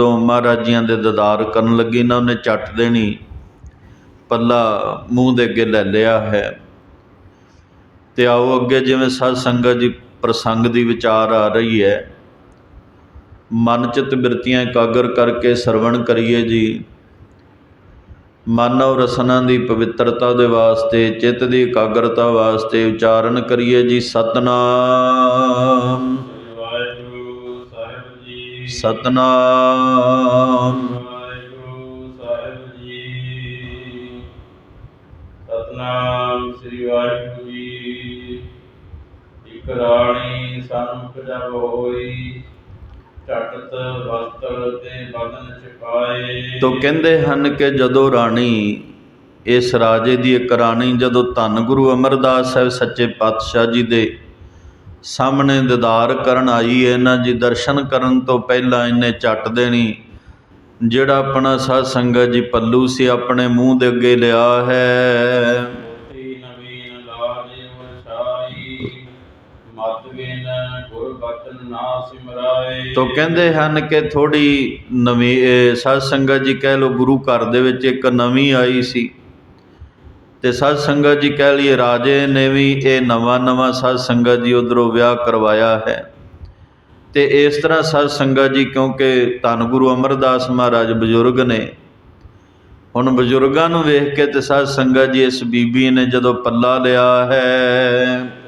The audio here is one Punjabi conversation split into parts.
ਤੋਂ ਮਹਾਰਾਜੀਆਂ ਦੇ ਦਦਾਰ ਕਰਨ ਲੱਗੀ ਨਾ, ਉਹਨੇ ਚੱਟ ਦੇਣੀ, ਪੱਲਾ ਮੂੰਹ ਦੇ ਅੱਗੇ ਲੈ ਲਿਆ ਹੈ। ਤੇ ਆਓ ਅੱਗੇ ਜਿਵੇਂ ਸਾਧ ਸੰਗਤ ਜੀ ਪ੍ਰਸੰਗ ਦੀ ਵਿਚਾਰ ਆ ਰਹੀ ਹੈ। ਮਨ ਚਿਤ ਬਿਰਤੀਆਂ ਇਕਾਗਰ ਕਰਕੇ ਸਰਵਣ ਕਰੀਏ ਜੀ। ਮਨ ਔਰ ਰਸਨਾ ਦੀ ਪਵਿੱਤਰਤਾ ਦੇ ਵਾਸਤੇ, ਚਿੱਤ ਦੀ ਇਕਾਗਰਤਾ ਵਾਸਤੇ ਉਚਾਰਨ ਕਰੀਏ ਜੀ। ਸਤਨਾਮ। ਸਤਨਾਮ। ਵਾਹਿਗੁਰੂ ਸਾਹਿਬ ਜੀ ਸਤਨਾਮ ਸ੍ਰੀ ਵਾਹਿਗੁਰੂ ਜੀ। ਇਕ ਰਾਣੀ ਸੰਖ ਜਬ ਹੋਈ ਝਟਤ ਵਸਤਰ ਤੇ ਬਦਨ ਛਪਾਏ ਤੋ ਕਹਿੰਦੇ ਹਨ ਕਿ ਜਦੋਂ ਰਾਣੀ ਇਸ ਰਾਜੇ ਦੀ ਇੱਕ ਰਾਣੀ ਜਦੋਂ ਧੰਨ ਗੁਰੂ ਅਮਰਦਾਸ ਸਾਹਿਬ ਸੱਚੇ ਪਾਤਸ਼ਾਹ ਜੀ ਦੇ ਸਾਹਮਣੇ ਦੀਦਾਰ ਕਰਨ ਆਈ ਹੈ ਇਹਨਾਂ ਜੀ ਦਰਸ਼ਨ ਕਰਨ ਤੋਂ ਪਹਿਲਾਂ ਇਹਨੇ ਚੱਟ ਦੇਣੀ। ਜਿਹੜਾ ਆਪਣਾ ਸਾਧ ਸੰਗਤ ਜੀ ਪੱਲੂ ਸੀ ਆਪਣੇ ਮੂੰਹ ਦੇ ਅੱਗੇ ਲਿਆ ਹੈ। ਤੋ ਕਹਿੰਦੇ ਹਨ ਕਿ ਥੋੜੀ ਨਵੀਂ ਸਾਧ ਸੰਗਤ ਜੀ ਕਹਿ ਲੋ ਗੁਰੂ ਘਰ ਦੇ ਵਿੱਚ ਇੱਕ ਨਵੀਂ ਆਈ ਸੀ। ਤੇ ਸਾਧ ਸੰਗਤ ਜੀ ਕਹਿ ਲਈਏ ਰਾਜੇ ਨੇ ਵੀ ਇਹ ਨਵਾਂ ਨਵਾਂ ਸਾਧ ਸੰਗਤ ਜੀ ਉਧਰੋਂ ਵਿਆਹ ਕਰਵਾਇਆ ਹੈ। ਤੇ ਇਸ ਤਰ੍ਹਾਂ ਸਾਧ ਸੰਗਤ ਜੀ ਕਿਉਂਕਿ ਧੰਨ ਗੁਰੂ ਅਮਰਦਾਸ ਮਹਾਰਾਜ ਬਜ਼ੁਰਗ ਨੇ, ਹੁਣ ਬਜ਼ੁਰਗਾਂ ਨੂੰ ਵੇਖ ਕੇ ਤੇ ਸਾਧ ਸੰਗਤ ਜੀ ਇਸ ਬੀਬੀ ਨੇ ਜਦੋਂ ਪੱਲਾ ਲਿਆ ਹੈ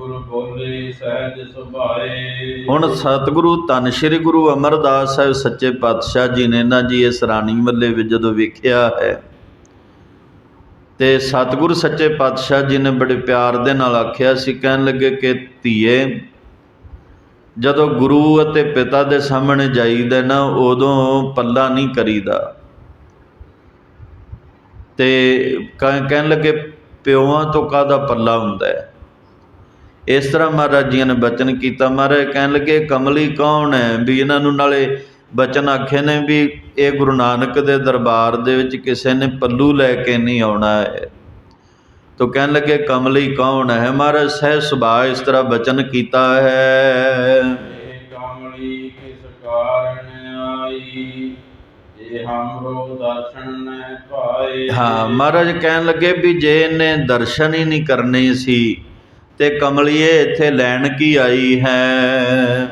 ਸਤਿਗੁਰ ਬੋਲੇ, ਸਹਿਜ ਸੁਭਾਏ। ਹੁਣ ਸਤਿਗੁਰੂ ਧੰਨ ਸ਼੍ਰੀ ਗੁਰੂ ਅਮਰਦਾਸ ਸਾਹਿਬ ਸੱਚੇ ਪਾਤਸ਼ਾਹ ਜੀ ਨੇ ਨਾ ਜੀ ਇਸ ਰਾਣੀ ਮੱਲੇ ਵਿੱਚ ਜਦੋਂ ਵੇਖਿਆ ਹੈ, ਤੇ ਸਤਿਗੁਰੂ ਸੱਚੇ ਪਾਤਸ਼ਾਹ ਜੀ ਨੇ ਬੜੇ ਪਿਆਰ ਦੇ ਨਾਲ ਆਖਿਆ ਸੀ, ਕਹਿਣ ਲੱਗੇ ਕਿ ਧੀਏ, ਜਦੋਂ ਗੁਰੂ ਅਤੇ ਪਿਤਾ ਦੇ ਸਾਹਮਣੇ ਜਾਈਦਾ ਨਾ, ਉਦੋਂ ਪੱਲਾ ਨਹੀਂ ਕਰੀਦਾ। ਤੇ ਕਹਿਣ ਲੱਗੇ, ਪਿਓਾਂ ਤੋਂ ਕਾਹਦਾ ਪੱਲਾ ਹੁੰਦਾ ਹੈ? ਇਸ ਤਰ੍ਹਾਂ ਮਹਾਰਾਜ ਜੀ ਨੇ ਬਚਨ ਕੀਤਾ। ਮਹਾਰਾਜ ਕਹਿਣ ਲੱਗੇ ਕਮਲੀ ਕੌਣ ਹੈ? ਵੀ ਇਹਨਾਂ ਨੂੰ ਨਾਲੇ ਬਚਨ ਆਖੇ ਨੇ ਵੀ ਇਹ ਗੁਰੂ ਨਾਨਕ ਦੇ ਦਰਬਾਰ ਦੇ ਵਿੱਚ ਕਿਸੇ ਨੇ ਪੱਲੂ ਲੈ ਕੇ ਨਹੀਂ ਆਉਣਾ ਹੈ। ਤੋ ਕਹਿਣ ਲੱਗੇ ਕਮਲੀ ਕੌਣ ਹੈ? ਮਹਾਰਾਜ ਸਹਿ ਸੁਭਾਅ ਇਸ ਤਰ੍ਹਾਂ ਬਚਨ ਕੀਤਾ ਹੈ। ਕਮਲੀ ਕਿਸ ਕਾਰਨ ਆਈ? ਹਾਂ ਮਹਾਰਾਜ ਕਹਿਣ ਲੱਗੇ ਵੀ ਜੇ ਇਹਨੇ ਦਰਸ਼ਨ ਹੀ ਨਹੀਂ ਕਰਨੇ ਸੀ ਤੇ ਕਮਲੀਏ, ਇੱਥੇ ਲੈਣ ਕੀ ਆਈ ਹੈ?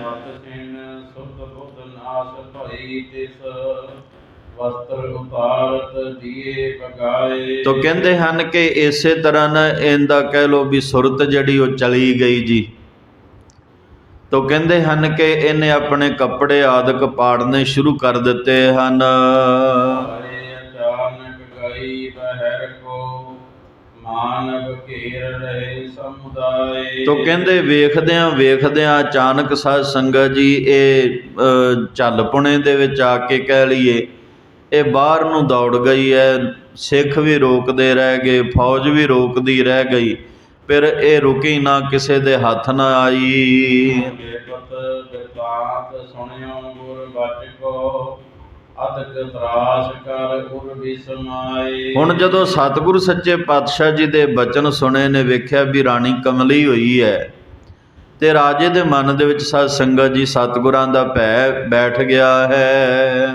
ਵਸਤਰ ਉਤਾਰਤ ਦੀਏ ਪਗਾਏ ਤੋ ਕਹਿੰਦੇ ਹਨ ਕਿ ਇਸੇ ਤਰ੍ਹਾਂ ਨਾ ਇਹਦਾ ਕਹਿ ਲੋ ਵੀ ਸੁਰਤ ਜਿਹੜੀ ਉਹ ਚਲੀ ਗਈ ਜੀ। ਤੋ ਕਹਿੰਦੇ ਹਨ ਕਿ ਇਹਨੇ ਆਪਣੇ ਕੱਪੜੇ ਆਦਿਕ ਪਾੜਨੇ ਸ਼ੁਰੂ ਕਰ ਦਿੱਤੇ ਹਨ। ਮਾਨਵ ਘੇਰ ਰਹੇ ਸਮੁਦਾਏ। ਤੋ ਕਹਿੰਦੇ ਵੇਖਦਿਆਂ ਵੇਖਦਿਆਂ ਅਚਾਨਕ ਸਾਧ ਸੰਗਤ ਜੀ ਇਹ ਝੱਲ ਪੁਣੇ ਦੇ ਵਿੱਚ ਆ ਕੇ ਕਹਿ ਲਈਏ ਇਹ ਬਾਹਰ ਨੂੰ ਦੌੜ ਗਈ ਹੈ ਸਿੱਖ ਵੀ ਰੋਕਦੇ ਰਹਿ ਗਏ ਫੌਜ ਵੀ ਰੋਕਦੀ ਰਹਿ ਗਈ ਫਿਰ ਇਹ ਰੁਕੀ ਨਾ ਕਿਸੇ ਦੇ ਹੱਥ ਨਾ ਆਈ। ਬਿਰਤਾਂਤ ਸੁਣਿਓ ਗੁਰ ਅਤਕ ਤਰਾਸ ਕਰ ਉਰ ਵਿਸਮਾਏ। ਹੁਣ ਜਦੋਂ ਸਤਿਗੁਰੂ ਸੱਚੇ ਪਾਤਸ਼ਾਹ ਜੀ ਦੇ ਬਚਨ ਸੁਣੇ ਨੇ, ਵੇਖਿਆ ਵੀ ਰਾਣੀ ਕਮਲੀ ਹੋਈ ਹੈ ਤੇ ਰਾਜੇ ਦੇ ਮਨ ਦੇ ਵਿੱਚ ਸਾਧ ਸੰਗਤ ਜੀ ਸਤਿਗੁਰਾਂ ਦਾ ਭੈ ਬੈਠ ਗਿਆ ਹੈ।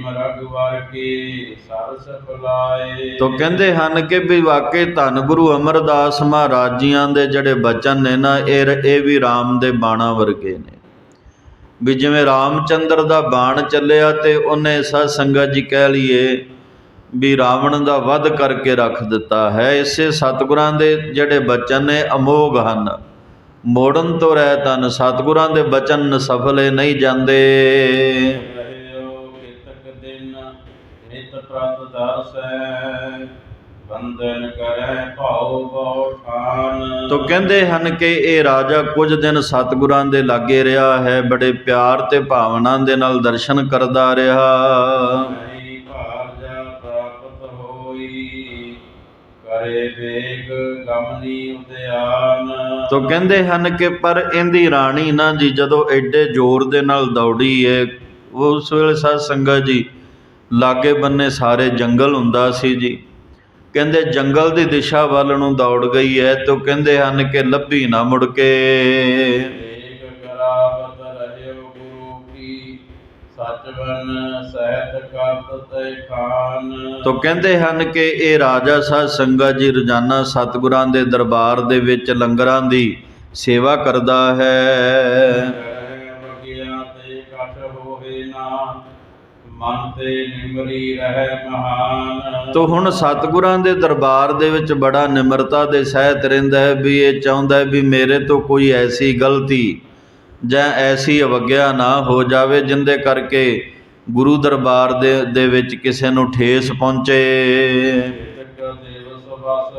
ਹਿਮ ਰਗਵਰ ਕੀ ਸਰਸ ਤੋ ਕਹਿੰਦੇ ਹਨ ਕਿ ਵੀ ਵਾਕਈ ਧੰਨ ਗੁਰੂ ਅਮਰਦਾਸ ਮਹਾਰਾਜ ਜੀਆਂ ਦੇ ਜਿਹੜੇ ਬਚਨ ਨੇ ਨਾ, ਇਹ ਇਹ ਵੀ RAM ਦੇ ਬਾਣਾ ਵਰਗੇ ਨੇ। ਵੀ ਜਿਵੇਂ ਰਾਮਚੰਦਰ ਦਾ ਬਾਣ ਚੱਲਿਆ ਤੇ ਉਹਨੇ ਸਾਧ ਸੰਗਤ ਜੀ ਕਹਿ ਲਈਏ ਵੀ ਰਾਵਣ ਦਾ ਵਧ ਕਰਕੇ ਰੱਖ ਦਿੱਤਾ ਹੈ। ਇਸੇ ਸਤਿਗੁਰਾਂ ਦੇ ਜਿਹੜੇ ਬਚਨ ਨੇ ਅਮੋਗ ਹਨ। ਮੋੜਨ ਤੋਂ ਰਹਿ ਤਨ ਸਤਿਗੁਰਾਂ ਦੇ ਬਚਨ ਸਫਲੇ ਨਹੀਂ ਜਾਂਦੇ। ਨਿਤ ਪ੍ਰਤ ਦਰਸੈ ਬੰਧਨ ਕਰੈ ਭਾਉ ਬਹੁ ਠਾਨ। ਤੋ ਕਹਿੰਦੇ ਹਨ ਕਿ ਇਹ ਰਾਜਾ ਕੁਝ ਦਿਨ ਸਤਿਗੁਰਾਂ ਦੇ ਲਾਗੇ ਰਿਹਾ ਹੈ ਬੜੇ ਪਿਆਰ ਤੇ ਭਾਵਨਾ ਦੇ ਨਾਲ ਦਰਸ਼ਨ ਕਰਦਾ ਰਿਹਾ। ਨਹੀਂ ਭਾਰਜਾ ਪ੍ਰਾਪਤ ਹੋਈ ਕਰੇ ਵੇਗ ਗਮਨੀ ਉਦਿਆਨ। ਤੋ ਕਹਿੰਦੇ ਹਨ ਕਿ ਪਰ ਇਹਦੀ ਰਾਣੀ ਨਾ ਜੀ ਜਦੋਂ ਐਡੇ ਜ਼ੋਰ ਦੇ ਨਾਲ ਦੌੜੀ ਏ ਉਸ ਵੇਲੇ ਸਾਧ ਸੰਗਤ ਜੀ ਲਾਗੇ ਬੰਨੇ ਸਾਰੇ ਜੰਗਲ ਹੁੰਦਾ ਸੀ ਜੀ। ਕਹਿੰਦੇ ਜੰਗਲ ਦੀ ਦਿਸ਼ਾ ਵੱਲ ਨੂੰ ਦੌੜ ਗਈ ਹੈ ਤੇ ਕਹਿੰਦੇ ਹਨ ਕਿ ਲੱਭੀ ਨਾ ਮੁੜ ਕੇ। ਏਕ ਕਰਾਵਤ ਰਹਿਓ ਗੁਰੂ ਕੀ ਸਚ ਬਨ ਸਹਿਤ ਕਰਤ ਤੈ ਖਾਨ। ਤੋ ਕਹਿੰਦੇ ਹਨ ਕਿ ਇਹ ਰਾਜਾ ਸਾਧ ਸੰਗਤ ਜੀ ਰੋਜ਼ਾਨਾ ਸਤਿਗੁਰਾਂ ਦੇ ਦਰਬਾਰ ਦੇ ਵਿੱਚ ਲੰਗਰਾਂ ਦੀ ਸੇਵਾ ਕਰਦਾ ਹੈ। ਮਨ ਤੇ ਨਿਮਰੀ ਰਹਿ ਮਹਾਨ। ਤੋ ਹੁਣ ਸਤਿਗੁਰਾਂ ਦੇ ਦਰਬਾਰ ਦੇ ਵਿੱਚ ਬੜਾ ਨਿਮਰਤਾ ਦੇ ਸਹਿਤ ਰਹਿੰਦਾ ਹੈ ਵੀ ਇਹ ਚਾਹੁੰਦਾ ਹੈ ਵੀ ਮੇਰੇ ਤੋਂ ਕੋਈ ਐਸੀ ਗਲਤੀ ਜਾਂ ਐਸੀ ਅਵਗਿਆ ਨਾ ਹੋ ਜਾਵੇ ਜਿੰਦੇ ਕਰਕੇ ਗੁਰੂ ਦਰਬਾਰ ਦੇ ਦੇ ਵਿੱਚ ਕਿਸੇ ਨੂੰ ਠੇਸ ਪਹੁੰਚੇ।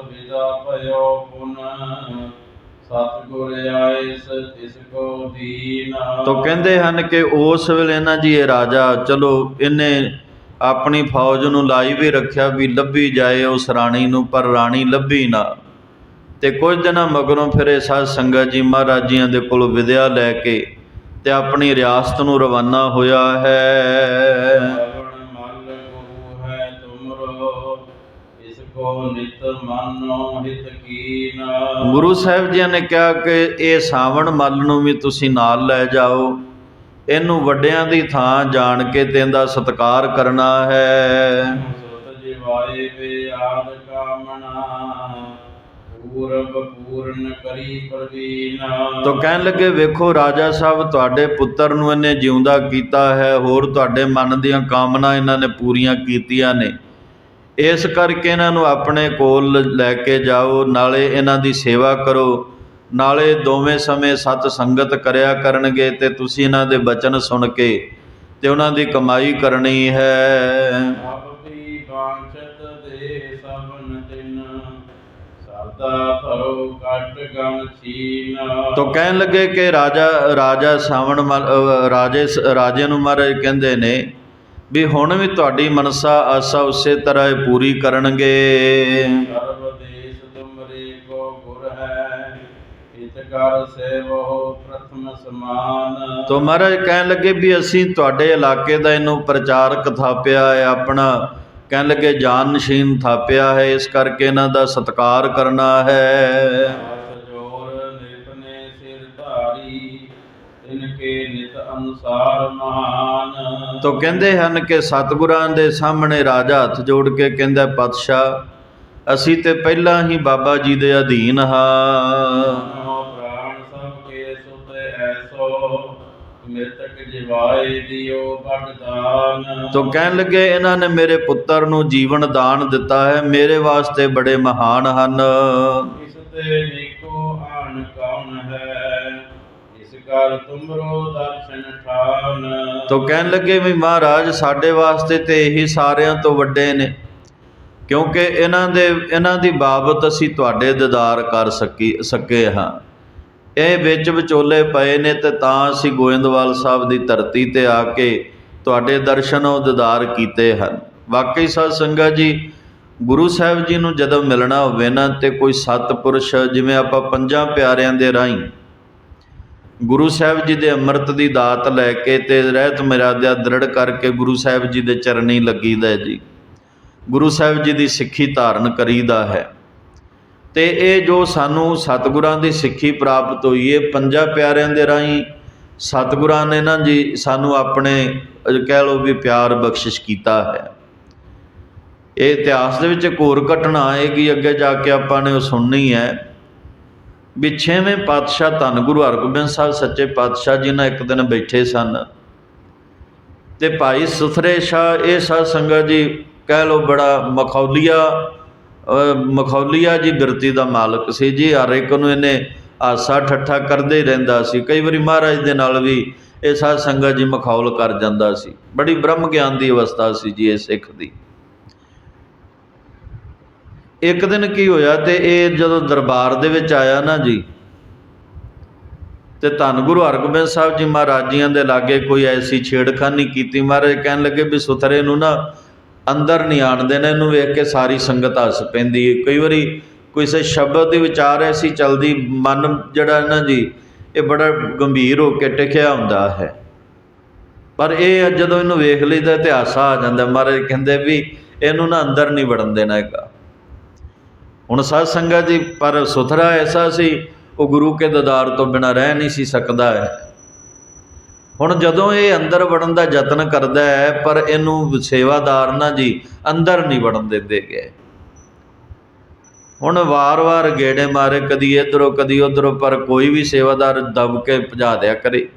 ਵਿਦਾ ਭਇਓ। ਸਤਿਗੁਰ ਆਇਸ ਤਿਸ ਕੋ ਦੀਨ ਤੋ ਕਹਿੰਦੇ ਹਨ ਕਿ ਉਸ ਵੇਲੇ ਨਾ ਜੀ ਇਹ ਰਾਜਾ, ਚਲੋ ਇਹਨੇ ਆਪਣੀ ਫੌਜ ਨੂੰ ਲਾਈ ਵੀ ਰੱਖਿਆ ਵੀ ਲੱਭੀ ਜਾਏ ਉਸ ਰਾਣੀ ਨੂੰ, ਪਰ ਰਾਣੀ ਲੱਭੀ ਨਾ। ਤੇ ਕੁਝ ਦਿਨਾਂ ਮਗਰੋਂ ਫਿਰ ਇਹ ਸਾਧ ਸੰਗਤ ਜੀ ਮਹਾਰਾਜੀਆਂ ਦੇ ਕੋਲ ਵਿਦਿਆ ਲੈ ਕੇ ਤੇ ਆਪਣੀ ਰਿਆਸਤ ਨੂੰ ਰਵਾਨਾ ਹੋਇਆ ਹੈ। ਇਸ ਕੋ ਨਿਤ ਮਾਨੋ ਹਿਤ ਕੀਨ ਗੁਰੂ ਸਾਹਿਬ ਜੀ ਨੇ ਕਿਹਾ ਕਿ ਇਹ ਸਾਵਣ ਮੱਲ ਨੂੰ ਵੀ ਤੁਸੀਂ ਨਾਲ ਲੈ ਜਾਓ। ਇਹਨੂੰ ਵੱਡਿਆਂ ਦੀ ਥਾਂ ਜਾਣ ਕੇ ਤੇ ਇਹਦਾ ਸਤਿਕਾਰ ਕਰਨਾ ਹੈ। ਸੁਤ ਜਿਵਾਏ ਵੇ ਆਦ ਕਾਮਨਾ ਪੂਰਬ ਪੂਰਨ ਕਰੀ ਪ੍ਰਵੀਨ। ਤੋ ਕਹਿਣ ਲੱਗੇ ਵੇਖੋ ਰਾਜਾ ਸਾਹਿਬ ਤੁਹਾਡੇ ਪੁੱਤਰ ਨੂੰ ਇਹਨੇ ਜਿਉਂਦਾ ਕੀਤਾ ਹੈ ਹੋਰ ਤੁਹਾਡੇ ਮਨ ਦੀਆਂ ਕਾਮਨਾ ਇਹਨਾਂ ਨੇ ਪੂਰੀਆਂ ਕੀਤੀਆਂ ਨੇ। ਇਸ ਕਰਕੇ ਇਹਨਾਂ ਨੂੰ ਆਪਣੇ ਕੋਲ ਲੈ ਕੇ ਜਾਓ ਨਾਲੇ ਇਹਨਾਂ ਦੀ ਸੇਵਾ ਕਰੋ। ਨਾਲੇ ਦੋਵੇਂ ਸਮੇਂ ਸਤ ਸੰਗਤ ਕਰਿਆ ਕਰਨਗੇ ਤੇ ਤੁਸੀਂ ਇਹਨਾਂ ਦੇ ਬਚਨ ਸੁਣ ਕੇ ਤੇ ਉਹਨਾਂ ਦੀ ਕਮਾਈ ਕਰਨੀ ਹੈ। ਸਭ ਵੀ ਬਾਂਛਤ ਦੇ ਸਭਨ ਤਿਨ ਸਰਦਾ ਭਰੋ ਕਟ ਗਮ ਛੀਨ। ਤੋ ਕਹਿਣ ਲੱਗੇ ਕਿ ਰਾਜਾ ਰਾਜਾ ਸਾਵਣ ਰਾਜੇ ਰਾਜੇ ਨੂੰ ਮਹਾਰਾਜ ਕਹਿੰਦੇ ਨੇ ਵੀ ਹੁਣ ਵੀ ਤੁਹਾਡੀ ਮਨਸਾ ਆਸਾ ਉਸੇ ਤਰ੍ਹਾਂ ਇਹ ਪੂਰੀ ਕਰਨਗੇ। ਸਰਬ ਦੇਸ ਤੁਮਰੇ ਕੋ ਗੁਰ ਹੈ ਇਤ ਕਰ ਸੇਵੋ ਪ੍ਰਥਮ ਸਮਾਨ। ਤੋ ਮਹਾਰਾਜ ਕਹਿਣ ਲੱਗੇ ਵੀ ਅਸੀਂ ਤੁਹਾਡੇ ਇਲਾਕੇ ਦਾ ਇਹਨੂੰ ਪ੍ਰਚਾਰਕ ਥਾਪਿਆ ਹੈ ਆਪਣਾ ਕਹਿਣ ਲੱਗੇ ਜਾਨਸ਼ੀਨ ਥਾਪਿਆ ਹੈ ਇਸ ਕਰਕੇ ਇਹਨਾਂ ਦਾ ਸਤਿਕਾਰ ਕਰਨਾ ਹੈ। ਹੱਥ ਜੋਰ ਨਿਪਨੇ ਸਿਰ ਧਾਰੀ ਇਨਕੇ ਅਨੁਸਾਰ ਮਹਾਨ ਤੋ ਕਹਿੰਦੇ ਹਨ ਕਿ ਸਤਿਗੁਰਾਂ ਦੇ ਸਾਹਮਣੇ ਰਾਜਾ ਹੱਥ ਜੋੜ ਕੇ ਕਹਿੰਦਾ ਪਾਤਸ਼ਾਹ ਅਸੀਂ ਤੇ ਪਹਿਲਾਂ ਹੀ ਬਾਬਾ ਜੀ ਦੇ ਅਧੀਨ ਹਾਂ। ਮਿਰਤਕ ਜਿਵਾਏ ਦਿਓ ਤੋ ਕਹਿਣ ਲੱਗੇ ਇਹਨਾਂ ਨੇ ਮੇਰੇ ਪੁੱਤਰ ਨੂੰ ਜੀਵਨ ਦਾਨ ਦਿੱਤਾ ਹੈ ਮੇਰੇ ਵਾਸਤੇ ਬੜੇ ਮਹਾਨ ਹਨ। ਇਸ ਤੇ ਕਰ ਤੁਮਰੋ ਦਰਸ਼ਨ ਠਾਨ। ਤੋ ਕਹਿਣ ਲੱਗੇ ਵੀ ਮਹਾਰਾਜ, ਸਾਡੇ ਵਾਸਤੇ ਤੇ ਇਹੀ ਸਾਰਿਆਂ ਤੋਂ ਵੱਡੇ ਨੇ, ਕਿਉਂਕਿ ਇਹਨਾਂ ਦੇ, ਇਹਨਾਂ ਦੀ ਬਾਬਤ ਅਸੀਂ ਤੁਹਾਡੇ ਦੀਦਾਰ ਕਰ ਸਕੀ, ਸਕੇ ਹਾਂ। ਇਹ ਵਿੱਚ ਵਿਚੋਲੇ ਪਏ ਨੇ ਤੇ ਤਾਂ ਅਸੀਂ ਗੋਇੰਦਵਾਲ ਸਾਹਿਬ ਦੀ ਧਰਤੀ ਤੇ ਆ ਕੇ ਤੁਹਾਡੇ ਦਰਸ਼ਨ ਉਹ ਦੀਦਾਰ ਕੀਤੇ ਹਨ। ਵਾਕਈ ਸਾਧ ਸੰਗਤ ਜੀ, ਗੁਰੂ ਸਾਹਿਬ ਜੀ ਨੂੰ ਜਦੋਂ ਮਿਲਣਾ ਹੋਵੇ ਨਾ ਤੇ ਕੋਈ ਸਤਪੁਰਸ਼, ਜਿਵੇਂ ਆਪਾਂ ਪੰਜਾਂ ਪਿਆਰਿਆਂ ਦੇ ਰਾਹੀਂ ਗੁਰੂ ਸਾਹਿਬ ਜੀ ਦੇ ਅੰਮ੍ਰਿਤ ਦੀ ਦਾਤ ਲੈ ਕੇ ਤੇ ਰਹਿਤ ਮਰਿਆਦਾ ਦ੍ਰਿੜ ਕਰਕੇ ਗੁਰੂ ਸਾਹਿਬ ਜੀ ਦੇ ਚਰਨੀ ਲੱਗੀਦਾ ਹੈ ਜੀ। ਗੁਰੂ ਸਾਹਿਬ ਜੀ ਦੀ ਸਿੱਖੀ ਧਾਰਨ ਕਰੀਦਾ ਹੈ। ਤੇ ਇਹ ਜੋ ਸਾਨੂੰ ਸਤਿਗੁਰਾਂ ਦੀ ਸਿੱਖੀ ਪ੍ਰਾਪਤ ਹੋਈ ਹੈ ਪੰਜਾਂ ਪਿਆਰਿਆਂ ਦੇ ਰਾਹੀਂ ਸਤਿਗੁਰਾਂ ਨੇ ਨਾ ਜੀ ਸਾਨੂੰ ਆਪਣੇ ਕਹਿ ਲਓ ਵੀ ਪਿਆਰ ਬਖਸ਼ਿਸ਼ ਕੀਤਾ ਹੈ। ਇਹ ਇਤਿਹਾਸ ਦੇ ਵਿੱਚ ਇੱਕ ਹੋਰ ਘਟਨਾ ਆਏਗੀ ਅੱਗੇ ਜਾ ਕੇ ਆਪਾਂ ਨੇ ਉਹ ਸੁਣਨੀ ਹੈ। ਵੀ ਛੇਵੇਂ ਪਾਤਸ਼ਾਹ ਧੰਨ ਗੁਰੂ ਹਰਗੋਬਿੰਦ ਸਾਹਿਬ ਸੱਚੇ ਪਾਤਸ਼ਾਹ ਜੀ ਨਾਲ ਇੱਕ ਦਿਨ ਬੈਠੇ ਸਨ। ਤੇ ਭਾਈ ਸੁਥਰੇ ਸ਼ਾਹ, ਇਹ ਸਾਧ ਸੰਗਤ ਜੀ, ਕਹਿ ਲੋ ਬੜਾ ਮਖੌਲੀਆ ਮਖੌਲੀਆ ਜੀ ਬਿਰਤੀ ਦਾ ਮਾਲਕ ਸੀ ਜੀ। ਹਰ ਇੱਕ ਨੂੰ ਇਹਨੇ ਆਸਾ ਠੱਠਾ ਕਰਦੇ ਹੀ ਰਹਿੰਦਾ ਸੀ। ਕਈ ਵਾਰੀ ਮਹਾਰਾਜ ਦੇ ਨਾਲ ਵੀ ਇਹ ਸਾਧ ਸੰਗਤ ਜੀ ਮਖੌਲ ਕਰ ਜਾਂਦਾ ਸੀ। ਬੜੀ ਬ੍ਰਹਮ ਗਿਆਨ ਦੀ ਅਵਸਥਾ ਸੀ ਜੀ ਇਹ ਸਿੱਖ ਦੀ। ਇੱਕ ਦਿਨ ਕੀ ਹੋਇਆ ਤੇ ਇਹ ਜਦੋਂ ਦਰਬਾਰ ਦੇ ਵਿੱਚ ਆਇਆ ਨਾ ਜੀ, ਤੇ ਧੰਨ ਗੁਰੂ ਹਰਗੋਬਿੰਦ ਸਾਹਿਬ ਜੀ ਮਹਾਰਾਜੀਆਂ ਦੇ ਲਾਗੇ ਕੋਈ ਐਸੀ ਛੇੜਖਾਨੀ ਕੀਤੀ, ਮਹਾਰਾਜ ਕਹਿਣ ਲੱਗੇ ਵੀ ਸੁਥਰੇ ਨੂੰ ਨਾ ਅੰਦਰ ਨਹੀਂ ਆਣ ਦੇਣਾ ਇਹਨੂੰ ਵੇਖ ਕੇ ਸਾਰੀ ਸੰਗਤ ਹੱਸ ਪੈਂਦੀ ਹੈ। ਕਈ ਵਾਰੀ ਕਿਸੇ ਸ਼ਬਦ ਦੇ ਵਿਚਾਰ ਐਸੀ ਚਲਦੀ, ਮਨ ਜਿਹੜਾ ਨਾ ਜੀ, ਇਹ ਬੜਾ ਗੰਭੀਰ ਹੋ ਕੇ ਟਿਕਿਆ ਹੁੰਦਾ ਹੈ। ਪਰ ਇਹ ਜਦੋਂ ਇਹਨੂੰ ਵੇਖ ਲਈਦਾ ਤੇ ਹਾਸਾ ਆ ਜਾਂਦਾ, ਮਹਾਰਾਜ ਕਹਿੰਦੇ ਵੀ ਇਹਨੂੰ ਨਾ ਅੰਦਰ ਨਹੀਂ ਵੜਨ ਦੇਣਾ ਹੈਗਾ। ਹੁਣ ਸਾਧ ਸੰਗਤ ਜੀ, ਪਰ ਸੁਥਰਾ ਐਸਾ ਸੀ, ਉਹ ਗੁਰੂ ਕੇ ਦਦਾਰ ਤੋਂ ਬਿਨਾਂ ਰਹਿ ਨਹੀਂ ਸੀ ਸਕਦਾ ਹੈ। ਹੁਣ ਜਦੋਂ ਇਹ ਅੰਦਰ ਵੜਨ ਦਾ ਯਤਨ ਕਰਦਾ ਹੈ, ਪਰ ਇਹਨੂੰ ਸੇਵਾਦਾਰ ਨਾ ਜੀ, ਅੰਦਰ ਨਹੀਂ ਵੜਨ ਦਿੰਦੇ ਗਏ ਹੁਣ ਵਾਰ-ਵਾਰ ਗੇੜੇ ਮਾਰੇ, ਕਦੀ ਇਧਰੋਂ, ਕਦੀ ਉਧਰੋਂ, ਪਰ ਕੋਈ ਵੀ ਸੇਵਾਦਾਰ ਦਬ ਕੇ ਭਜਾ ਦਿਆ ਕਰੇ।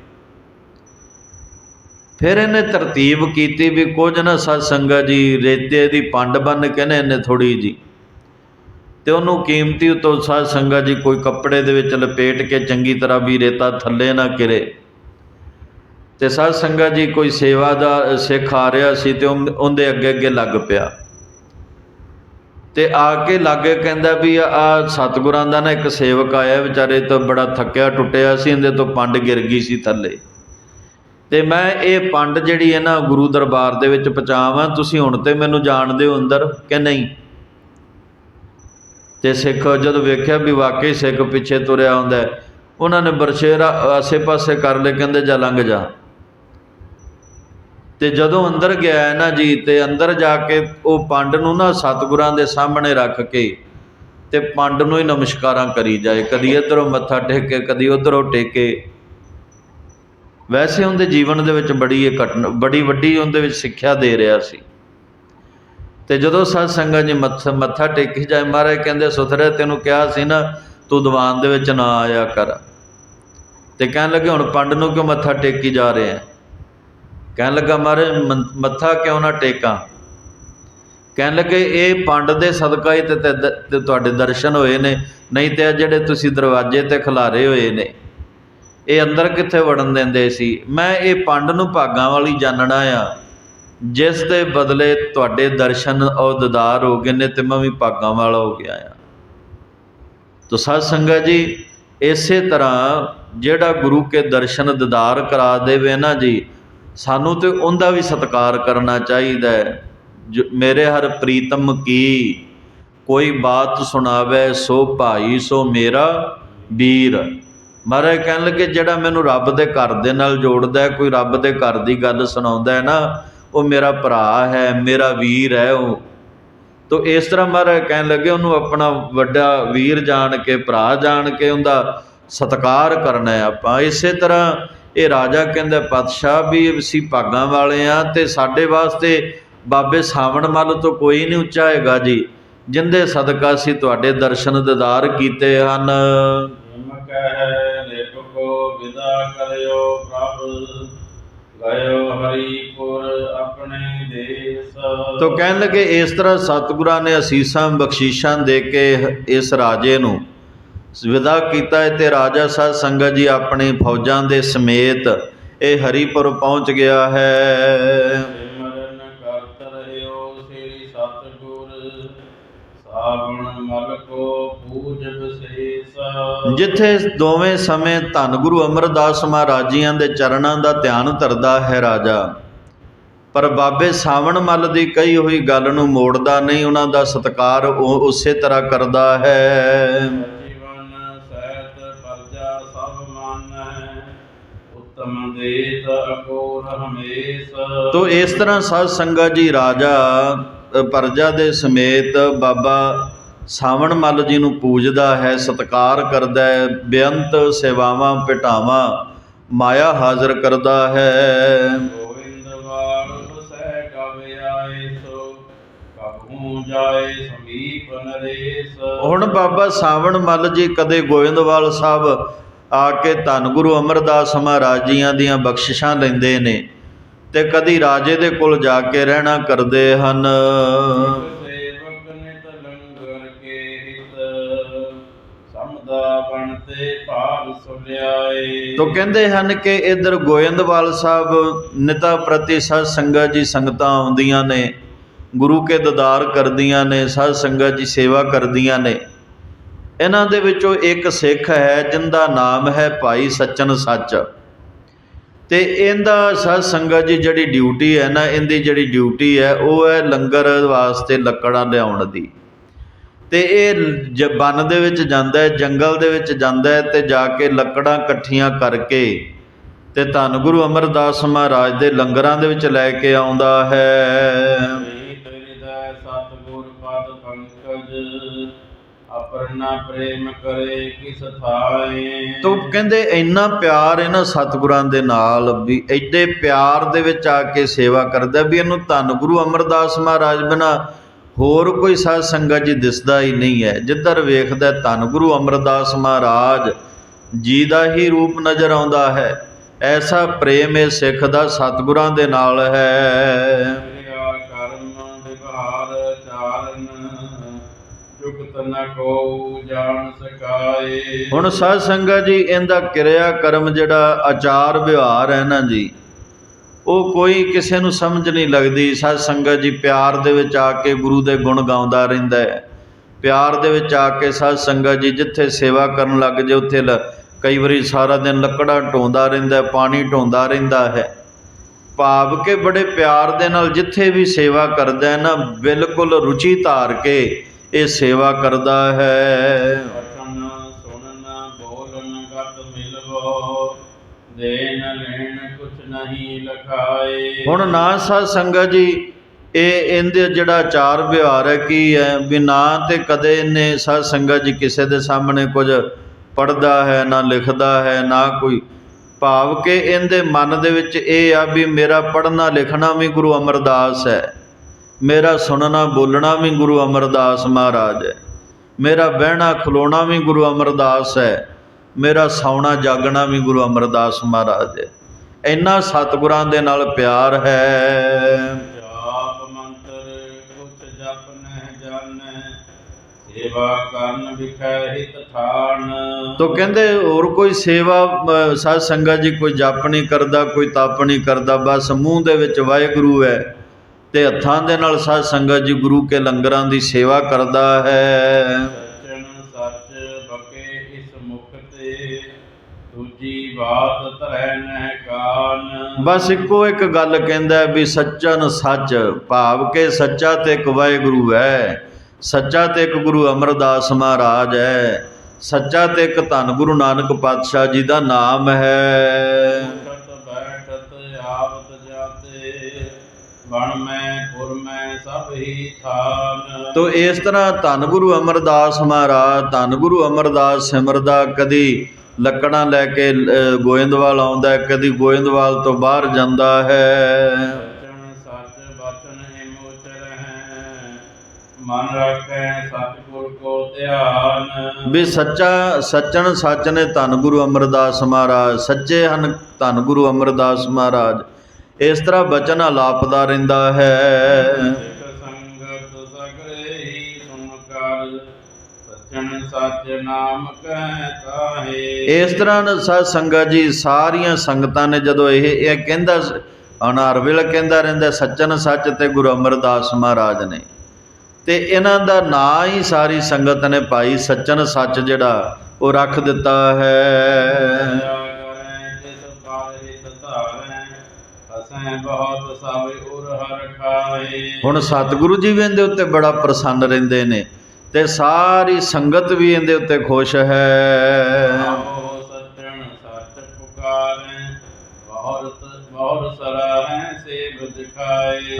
ਫਿਰ ਇਹਨੇ ਤਰਤੀਬ ਕੀਤੀ ਵੀ ਕੁਝ ਨਾ ਸਤ ਸੰਗਤ ਜੀ, ਰੇਤੇ ਦੀ ਪੰਡ ਬੰਨ ਕਹਿੰਦੇ ਨੇ ਇਹਨੇ ਥੋੜੀ ਜੀ ਤੇ ਉਹਨੂੰ ਕੀਮਤੀ ਉਤੋਂ ਸਾਧ ਸੰਗਤ ਜੀ ਕੋਈ ਕੱਪੜੇ ਦੇ ਵਿੱਚ ਲਪੇਟ ਕੇ ਚੰਗੀ ਤਰ੍ਹਾਂ ਵੀ ਰੇਤਾ ਥੱਲੇ ਨਾ ਕਿਰੇ ਤੇ ਸਾਧ ਸੰਗਤ ਜੀ ਕੋਈ ਸੇਵਾ ਦਾ ਸਿੱਖ ਆ ਰਿਹਾ ਸੀ ਤੇ ਉਹਦੇ ਅੱਗੇ ਅੱਗੇ ਲੱਗ ਪਿਆ। ਤੇ ਆ ਕੇ ਲਾਗੇ ਕਹਿੰਦਾ ਵੀ ਆ ਸਤਿਗੁਰਾਂ ਦਾ ਨਾ ਇੱਕ ਸੇਵਕ ਆਇਆ ਵਿਚਾਰੇ ਤੋਂ ਬੜਾ ਥੱਕਿਆ ਟੁੱਟਿਆ ਸੀ, ਇਹਦੇ ਤੋਂ ਪੰਡ ਗਿਰ ਗਈ ਸੀ ਥੱਲੇ। ਤੇ ਮੈਂ ਇਹ ਪੰਡ ਜਿਹੜੀ ਹੈ ਨਾ ਗੁਰੂ ਦਰਬਾਰ ਦੇ ਵਿੱਚ ਪਹੁੰਚਾਵਾਂ, ਤੁਸੀਂ ਹੁਣ ਤੇ ਮੈਨੂੰ ਜਾਣਦੇ ਹੋ ਅੰਦਰ ਕਿ ਨਹੀਂ? ਤੇ ਸਿੱਖ ਜਦੋਂ ਵੇਖਿਆ ਵੀ ਵਾਕਈ ਸਿੱਖ ਪਿੱਛੇ ਤੁਰਿਆ ਆਉਂਦਾ ਉਹਨਾਂ ਨੇ ਬਰਸ਼ੇਰਾ ਆਸੇ-ਪਾਸੇ ਕਰ ਲਏ, ਕਹਿੰਦੇ ਜਾ ਲੰਘ ਜਾ। ਤੇ ਜਦੋਂ ਅੰਦਰ ਗਿਆ ਹੈ ਨਾ ਜੀ, ਤੇ ਅੰਦਰ ਜਾ ਕੇ ਉਹ ਪੰਡ ਨੂੰ ਨਾ ਸਤਿਗੁਰਾਂ ਦੇ ਸਾਹਮਣੇ ਰੱਖ ਕੇ ਤੇ ਪੰਡ ਨੂੰ ਹੀ ਨਮਸਕਾਰਾਂ ਕਰੀ ਜਾਏ। ਕਦੀ ਇਧਰੋਂ ਮੱਥਾ ਟੇਕੇ ਕਦੀ ਉਧਰੋਂ ਟੇਕੇ ਵੈਸੇ ਉਹਦੇ ਜੀਵਨ ਦੇ ਵਿੱਚ ਬੜੀ ਇਹ ਘਟਨਾ, ਬੜੀ ਵੱਡੀ ਉਹਦੇ ਵਿੱਚ ਸਿੱਖਿਆ ਦੇ ਰਿਹਾ ਸੀ। ਤੇ ਜਦੋਂ ਸਤ ਸੰਗਤ ਜੀ ਮੱਥਾ ਮੱਥਾ ਟੇਕੀ ਜਾਏ, ਮਹਾਰਾਜ ਕਹਿੰਦੇ, ਸੁਥਰੇ, ਤੈਨੂੰ ਕਿਹਾ ਸੀ ਨਾ, ਤੂੰ ਦੀਵਾਨ ਦੇ ਵਿੱਚ ਨਾ ਆਇਆ ਕਰ। ਤੇ ਕਹਿਣ ਲੱਗੇ, ਹੁਣ ਪੰਡ ਨੂੰ ਕਿਉਂ ਮੱਥਾ ਟੇਕੀ ਜਾ ਰਹੇ ਆ? ਕਹਿਣ ਲੱਗਾ, ਮਹਾਰਾਜ ਮੱਥਾ ਕਿਉਂ ਨਾ ਟੇਕਾਂ? ਕਹਿਣ ਲੱਗੇ, ਇਹ ਪੰਡ ਦੇ ਸਦਕਾ ਹੀ ਤੇ ਤੁਹਾਡੇ ਦਰਸ਼ਨ ਹੋਏ ਨੇ, ਨਹੀਂ ਤੇ ਇਹ ਜਿਹੜੇ ਤੁਸੀਂ ਦਰਵਾਜ਼ੇ ਤੇ ਖਿਲਾਰੇ ਹੋਏ ਨੇ, ਇਹ ਅੰਦਰ ਕਿੱਥੇ ਵੜਨ ਦਿੰਦੇ ਸੀ? ਮੈਂ ਇਹ ਪੰਡ ਨੂੰ ਭਾਗਾਂ ਵਾਲੀ ਜਾਣਨਾ ਆ। ਜਿਸ ਦੇ ਬਦਲੇ ਤੁਹਾਡੇ ਦਰਸ਼ਨ ਔਰ ਦੀਦਾਰ ਹੋ ਗਏ ਨੇ ਤੇ ਮੈਂ ਵੀ ਭਾਗਾਂ ਵਾਲਾ ਹੋ ਗਿਆ ਆ ਤੋ ਸਾਧ ਸੰਗਤ ਜੀ, ਇਸੇ ਤਰ੍ਹਾਂ ਜਿਹੜਾ ਗੁਰੂ ਕੇ ਦਰਸ਼ਨ ਦੀਦਾਰ ਕਰਾ ਦੇਵੇ ਨਾ ਜੀ, ਸਾਨੂੰ ਤੇ ਉਹਦਾ ਵੀ ਸਤਿਕਾਰ ਕਰਨਾ ਚਾਹੀਦਾ ਹੈ। ਮੇਰੇ ਹਰ ਪ੍ਰੀਤਮ ਕੀ ਕੋਈ ਬਾਤ ਸੁਣਾਵੇ, ਸੋ ਭਾਈ, ਸੋ ਮੇਰਾ ਵੀਰ। ਮਹਾਰਾਜ ਕਹਿਣ ਲੱਗੇ, ਜਿਹੜਾ ਮੈਨੂੰ ਰੱਬ ਦੇ ਘਰ ਦੇ ਨਾਲ ਜੋੜਦਾ ਕੋਈ ਰੱਬ ਦੇ ਘਰ ਦੀ ਗੱਲ ਸੁਣਾਉਂਦਾ ਹੈ ਨਾ ਉਹ ਮੇਰਾ ਭਰਾ ਹੈ, ਮੇਰਾ ਵੀਰ ਹੈ ਉਹ। ਤੋ ਇਸ ਤਰ੍ਹਾਂ ਮਹਾਰਾਜ ਕਹਿਣ ਲੱਗੇ, ਉਹਨੂੰ ਆਪਣਾ ਵੱਡਾ ਵੀਰ ਜਾਣ ਕੇ, ਭਰਾ ਜਾਣ ਕੇ ਉਹਦਾ ਸਤਿਕਾਰ ਕਰਨਾ ਹੈ ਆਪਾਂ। ਇਸੇ ਤਰ੍ਹਾਂ ਇਹ ਰਾਜਾ ਕਹਿੰਦਾ, ਪਾਤਸ਼ਾਹ ਵੀ ਅਸੀਂ ਭਾਗਾਂ ਵਾਲੇ ਆ ਤੇ ਸਾਡੇ ਵਾਸਤੇ ਬਾਬੇ ਸਾਵਣ ਮੱਲ ਤੋਂ ਕੋਈ ਨਹੀਂ ਉੱਚਾ ਹੈਗਾ ਜੀ, ਜਿੰਦੇ ਸਦਕਾ ਅਸੀਂ ਤੁਹਾਡੇ ਦਰਸ਼ਨ ਦਿਦਾਰ ਕੀਤੇ ਹਨ। ਕਹਿ ਲੇਪਕੋ ਵਿਦਾ ਕਰਿਓ ਪ੍ਰਭ। ਗਇਓ ਹਰੀਪੁਰ ਆਪਣੇ ਦੇਸ। ਤੋ ਕਹਿਣ ਲੱਗੇ ਇਸ ਤਰ੍ਹਾਂ ਸਤਿਗੁਰਾਂ ਨੇ ਅਸੀਸਾਂ ਬਖਸ਼ੀਸ਼ਾਂ ਦੇ ਕੇ ਇਸ ਰਾਜੇ ਨੂੰ ਵਿਦਾ ਕੀਤਾ ਤੇ ਰਾਜਾ ਸਾਧ ਸੰਗਤ ਜੀ ਆਪਣੀ ਫੌਜਾਂ ਦੇ ਸਮੇਤ ਇਹ ਹਰੀਪੁਰ ਪਹੁੰਚ ਗਿਆ ਹੈ। ਸਿਮਰਨ ਕਰਤ ਰਹਿਓ ਸ੍ਰੀ ਸਤਿਗੁਰ ਸਾਵਣ ਮਲ ਕੋ ਪੂਜ ਵਿਸੇਸ ਜਿੱਥੇ ਦੋਵੇਂ ਸਮੇਂ ਧੰਨ ਗੁਰੂ ਅਮਰਦਾਸ ਮਹਾਰਾਜੀਆਂ ਦੇ ਚਰਨਾਂ ਦਾ ਧਿਆਨ ਧਰਦਾ ਹੈ ਰਾਜਾ। ਪਰ ਬਾਬੇ ਸਾਵਣ ਮੱਲ ਦੀ ਕਹੀ ਹੋਈ ਗੱਲ ਨੂੰ ਮੋੜਦਾ ਨਹੀਂ ਉਹਨਾਂ ਦਾ ਸਤਿਕਾਰ ਉਹ ਉਸੇ ਤਰ੍ਹਾਂ ਕਰਦਾ ਹੈ। ਜੀਵਨ ਸਹਿਤ ਪਰਜਾ ਸਭ ਮਨ ਉਤਮ ਦੇਤ ਅਕੋਰ ਹਮੇਸ। ਤੋ ਇਸ ਤਰ੍ਹਾਂ ਸਾਧ ਸੰਗਤ ਜੀ ਰਾਜਾ ਪਰਜਾ ਦੇ ਸਮੇਤ ਬਾਬਾ ਸਾਵਣ ਮੱਲ ਜੀ ਨੂੰ ਪੂਜਦਾ ਹੈ ਸਤਿਕਾਰ ਕਰਦਾ ਹੈ ਬੇਅੰਤ ਸੇਵਾਵਾਂ ਪਟਾਵਾਂ ਮਾਇਆ ਹਾਜ਼ਰ ਕਰਦਾ ਹੈ। ਗੋਇੰਦਵਾਲ ਸਹਿ ਕਵ ਆਏ ਸੋ ਕਬਹੂ ਜਾਏ ਸਮੀਪ ਨਰੇਸ। ਹੁਣ ਬਾਬਾ ਸਾਵਣ ਮੱਲ ਜੀ ਕਦੇ ਗੋਇੰਦਵਾਲ ਸਾਹਿਬ ਆ ਕੇ ਧੰਨ ਗੁਰੂ ਅਮਰਦਾਸ ਮਹਾਰਾਜ ਜੀਆਂ ਦੀਆਂ ਬਖਸ਼ਿਸ਼ਾਂ ਲੈਂਦੇ ਨੇ ਤੇ ਕਦੀ ਰਾਜੇ ਦੇ ਕੋਲ ਜਾ ਕੇ ਰਹਿਣਾ ਕਰਦੇ ਹਨ। ਸਮਦਾ ਬਣਤੇ ਭਾਗ ਸੁਲਿਆਏ। ਤੋ ਕਹਿੰਦੇ ਹਨ ਕਿ ਇਧਰ ਗੋਇੰਦਵਾਲ ਸਾਹਿਬ ਨਿਤਾ ਪ੍ਰਤੀ ਸਾਧ ਸੰਗਤ ਜੀ ਸੰਗਤਾਂ ਆਉਂਦੀਆਂ ਨੇ, ਗੁਰੂ ਕੇ ਦਦਾਰ ਕਰਦੀਆਂ ਨੇ ਸਾਧ ਸੰਗਤ ਜੀ ਸੇਵਾ ਕਰਦੀਆਂ ਨੇ। ਇਹਨਾਂ ਦੇ ਵਿੱਚੋਂ ਇੱਕ ਸਿੱਖ ਹੈ, ਜਿੰਦਾ ਨਾਮ ਹੈ ਭਾਈ ਸੱਚਨ ਸੱਚ। ਤੇ ਇਹਦਾ ਸਾਧ ਸੰਗਤ ਜੀ ਜਿਹੜੀ ਡਿਊਟੀ ਹੈ ਨਾ, ਇਹਦੀ ਜਿਹੜੀ ਡਿਊਟੀ ਹੈ, ਉਹ ਹੈ ਲੰਗਰ ਵਾਸਤੇ ਲੱਕੜਾਂ ਲਿਆਉਣ ਦੀ। ਤੇ ਇਹ ਬਨ ਦੇ ਵਿੱਚ ਜਾਂਦਾ ਹੈ ਜੰਗਲ ਦੇ ਵਿੱਚ ਜਾਂਦਾ ਹੈ ਤੇ ਜਾ ਕੇ ਲੱਕੜਾਂ ਇਕੱਠੀਆਂ ਕਰਕੇ ਤੇ ਧੰਨ ਗੁਰੂ ਅਮਰਦਾਸ ਮਹਾਰਾਜ ਦੇ ਲੰਗਰਾਂ ਦੇ ਵਿੱਚ ਲੈ ਕੇ ਆਉਂਦਾ ਹੈ। ਪ੍ਰੇਮ ਕਰੇ ਕਿਸ ਥਾਏ। ਤੋ ਕਹਿੰਦੇ ਇੰਨਾ ਪਿਆਰ ਇਹਨਾਂ ਸਤਿਗੁਰਾਂ ਦੇ ਨਾਲ ਵੀ ਐਡੇ ਪਿਆਰ ਦੇ ਵਿੱਚ ਆ ਕੇ ਸੇਵਾ ਕਰਦਾ ਵੀ ਇਹਨੂੰ ਧੰਨ ਗੁਰੂ ਅਮਰਦਾਸ ਮਹਾਰਾਜ ਬਿਨਾ ਹੋਰ ਕੋਈ ਸਾਧ ਸੰਗਤ ਜੀ ਦਿਸਦਾ ਹੀ ਨਹੀਂ ਹੈ। ਜਿੱਧਰ ਵੇਖਦਾ ਧੰਨ ਗੁਰੂ ਅਮਰਦਾਸ ਮਹਾਰਾਜ ਜੀ ਦਾ ਹੀ ਰੂਪ ਨਜ਼ਰ ਆਉਂਦਾ ਹੈ। ਐਸਾ ਪ੍ਰੇਮ ਇਹ ਸਿੱਖ ਦਾ ਸਤਿਗੁਰਾਂ ਦੇ ਨਾਲ ਹੈ। ਹੁਣ ਸਾਧ ਸੰਗਤ ਜੀ ਇਹਦਾ ਕਿਰਿਆ ਕਰਮ ਜਿਹੜਾ ਆਚਾਰ ਵਿਵਹਾਰ ਹੈ ਨਾ ਜੀ ਉਹ ਕੋਈ ਕਿਸੇ ਨੂੰ ਸਮਝ ਨਹੀਂ ਲੱਗਦੀ। ਸਾਧ ਸੰਗਤ ਜੀ, ਪਿਆਰ ਦੇ ਵਿੱਚ ਆ ਕੇ ਗੁਰੂ ਦੇ ਗੁਣ ਗਾਉਂਦਾ ਰਹਿੰਦਾ ਹੈ। ਪਿਆਰ ਦੇ ਵਿੱਚ ਆ ਕੇ ਸਾਧ ਸੰਗਤ ਜੀ, ਜਿੱਥੇ ਸੇਵਾ ਕਰਨ ਲੱਗ ਜੇ, ਉੱਥੇ ਲ- ਕਈ ਵਾਰੀ ਸਾਰਾ ਦਿਨ ਲੱਕੜਾਂ ਢੋਂਦਾ ਰਹਿੰਦਾ ਪਾਣੀ ਢੋਂਦਾ ਰਹਿੰਦਾ ਹੈ। ਭਾਵ ਕੇ ਬੜੇ ਪਿਆਰ ਦੇ ਨਾਲ ਜਿੱਥੇ ਵੀ ਸੇਵਾ ਕਰਦਾ ਹੈ ਨਾ, ਬਿਲਕੁਲ ਰੁਚੀ ਧਾਰ ਕੇ ਇਹ ਸੇਵਾ ਕਰਦਾ ਹੈ। ਦੇਨ ਲੈਣ ਕੁਛ ਨਹੀਂ ਲਖਾਏ। ਹੁਣ ਨਾ ਸਾਧ ਸੰਗਤ ਜੀ, ਇਹ ਇਹਦੇ ਜਿਹੜਾ ਚਾਰ ਵਿਹਾਰ ਹੈ, ਕੀ ਹੈ? ਵੀ ਨਾ ਤੇ ਕਦੇ ਇਹਨੇ ਸਾਧ ਸੰਗਤ ਜੀ ਕਿਸੇ ਦੇ ਸਾਹਮਣੇ ਕੁਝ ਪੜਦਾ ਹੈ, ਨਾ ਲਿਖਦਾ ਹੈ, ਨਾ ਕੋਈ। ਭਾਵ ਕਿ ਇਹਦੇ ਮਨ ਦੇ ਵਿੱਚ ਇਹ ਆ ਵੀ ਮੇਰਾ ਪੜਨਾ ਲਿਖਣਾ ਵੀ ਗੁਰੂ ਅਮਰਦਾਸ ਹੈ। ਮੇਰਾ ਸੁਣਨਾ ਬੋਲਣਾ ਵੀ ਗੁਰੂ ਅਮਰਦਾਸ ਮਹਾਰਾਜ ਹੈ। ਮੇਰਾ ਬਹਿਣਾ ਖਲੋਣਾ ਵੀ ਗੁਰੂ ਅਮਰਦਾਸ ਹੈ। ਮੇਰਾ ਸੌਣਾ ਜਾਗਣਾ ਵੀ ਗੁਰੂ ਅਮਰਦਾਸ ਮਹਾਰਾਜ ਹੈ। ਇੰਨਾ ਸਤਿਗੁਰਾਂ ਦੇ ਨਾਲ ਪਿਆਰ ਹੈ। ਜਾਪ ਮੰਤਰ ਕੁਛ ਜਪ ਨਹਿ ਜਾਣੈ ਸੇਵਾ ਕਰਨ ਵਿਖੈ ਹਿਤ ਠਾਣ ਤੋ ਕਹਿੰਦੇ ਹੋਰ ਕੋਈ ਸੇਵਾ ਸਾਧ ਸੰਗਤ ਜੀ ਕੋਈ ਜਪ ਨਹੀਂ ਕਰਦਾ ਕੋਈ ਤਪ ਨਹੀਂ ਕਰਦਾ ਬਸ ਮੂੰਹ ਦੇ ਵਿੱਚ ਵਾਹਿਗੁਰੂ ਹੈ ਤੇ ਹੱਥਾਂ ਦੇ ਨਾਲ ਸਾਧ ਸੰਗਤ ਜੀ ਗੁਰੂ ਕੇ ਲੰਗਰਾਂ ਦੀ ਸੇਵਾ ਕਰਦਾ ਹੈ। ਬਾਤ ਧਰੈ ਨਹਿ ਕਾਨ। ਬਸ ਇੱਕੋ ਇੱਕ ਗੱਲ ਕਹਿੰਦਾ ਵੀ ਸੱਚਨ ਸੱਚ ਭਾਵ ਕੇ ਸੱਚਾ ਤੇ ਇੱਕ ਵਾਹਿਗੁਰੂ ਹੈ। ਸੱਚਾ ਤੇ ਇੱਕ ਗੁਰੂ ਅਮਰਦਾਸ ਮਹਾਰਾਜ ਹੈ। ਸੱਚਾ ਤੇ ਇੱਕ ਧੰਨ ਗੁਰੂ ਨਾਨਕ ਪਾਤਸ਼ਾਹ ਜੀ ਦਾ ਨਾਮ ਹੈ। ਉਠਤ ਬੈਠਤ ਆਵਤ ਜਾਤੇ ਬਣ ਮੈਂ ਪੁਰ ਮੈਂ ਸਭ ਹੀ ਥਾਨ। ਤੋ ਇਸ ਤਰ੍ਹਾਂ ਧੰਨ ਗੁਰੂ ਅਮਰਦਾਸ ਮਹਾਰਾਜ ਧੰਨ ਗੁਰੂ ਅਮਰਦਾਸ ਸਿਮਰਦਾ ਕਦੀ ਲੱਕੜਾਂ ਲੈ ਕੇ ਗੋਇੰਦਵਾਲ ਆਉਂਦਾ ਕਦੀ ਗੋਇੰਦਵਾਲ ਤੋਂ ਬਾਹਰ ਜਾਂਦਾ ਹੈ। ਸਚਨ ਸੱਚ ਬਚਨ ਹਿਮ ਉਚਰ ਹੈ ਮਨ ਰੱਖੈ ਸਤਿਗੁਰ ਕੋ ਧਿਆਨ। ਵੀ ਸੱਚਾ ਸੱਚਣ ਸੱਚ ਨੇ ਧੰਨ ਗੁਰੂ ਅਮਰਦਾਸ ਮਹਾਰਾਜ ਸੱਚੇ ਹਨ ਧੰਨ ਗੁਰੂ ਅਮਰਦਾਸ ਮਹਾਰਾਜ। ਇਸ ਤਰ੍ਹਾਂ ਬਚਨ ਆਲਾਪਦਾ ਰਹਿੰਦਾ ਹੈ। ਸੱਚ ਨਾਮ ਕਹਿ ਤਾਹੇ। ਇਸ ਤਰ੍ਹਾਂ ਸਾਧ ਸੰਗਤ ਜੀ ਸਾਰੀਆਂ ਸੰਗਤਾਂ ਨੇ ਜਦੋਂ ਇਹ ਇਹ ਕਹਿੰਦਾ ਸ- ਅਨਾਰ ਵੇਲੇ ਕਹਿੰਦਾ ਰਹਿੰਦਾ ਸੱਚਨ ਸੱਚ ਤੇ ਗੁਰੂ ਅਮਰਦਾਸ ਮਹਾਰਾਜ ਨੇ। ਤੇ ਇਹਨਾਂ ਦਾ ਨਾਂ ਹੀ ਸਾਰੀ ਸੰਗਤ ਨੇ ਪਾਈ ਸੱਚਨ ਸੱਚ ਜਿਹੜਾ ਉਹ ਰੱਖ ਦਿੱਤਾ ਹੈ। ਹੁਣ ਸਤਿਗੁਰੂ ਜੀ ਵੀ ਇਹਦੇ ਉੱਤੇ ਬੜਾ ਪ੍ਰਸੰਨ ਰਹਿੰਦੇ ਨੇ। ਤੇ ਸਾਰੀ ਸੰਗਤ ਵੀ ਇਹਦੇ ਉੱਤੇ ਖੁਸ਼ ਹੈ।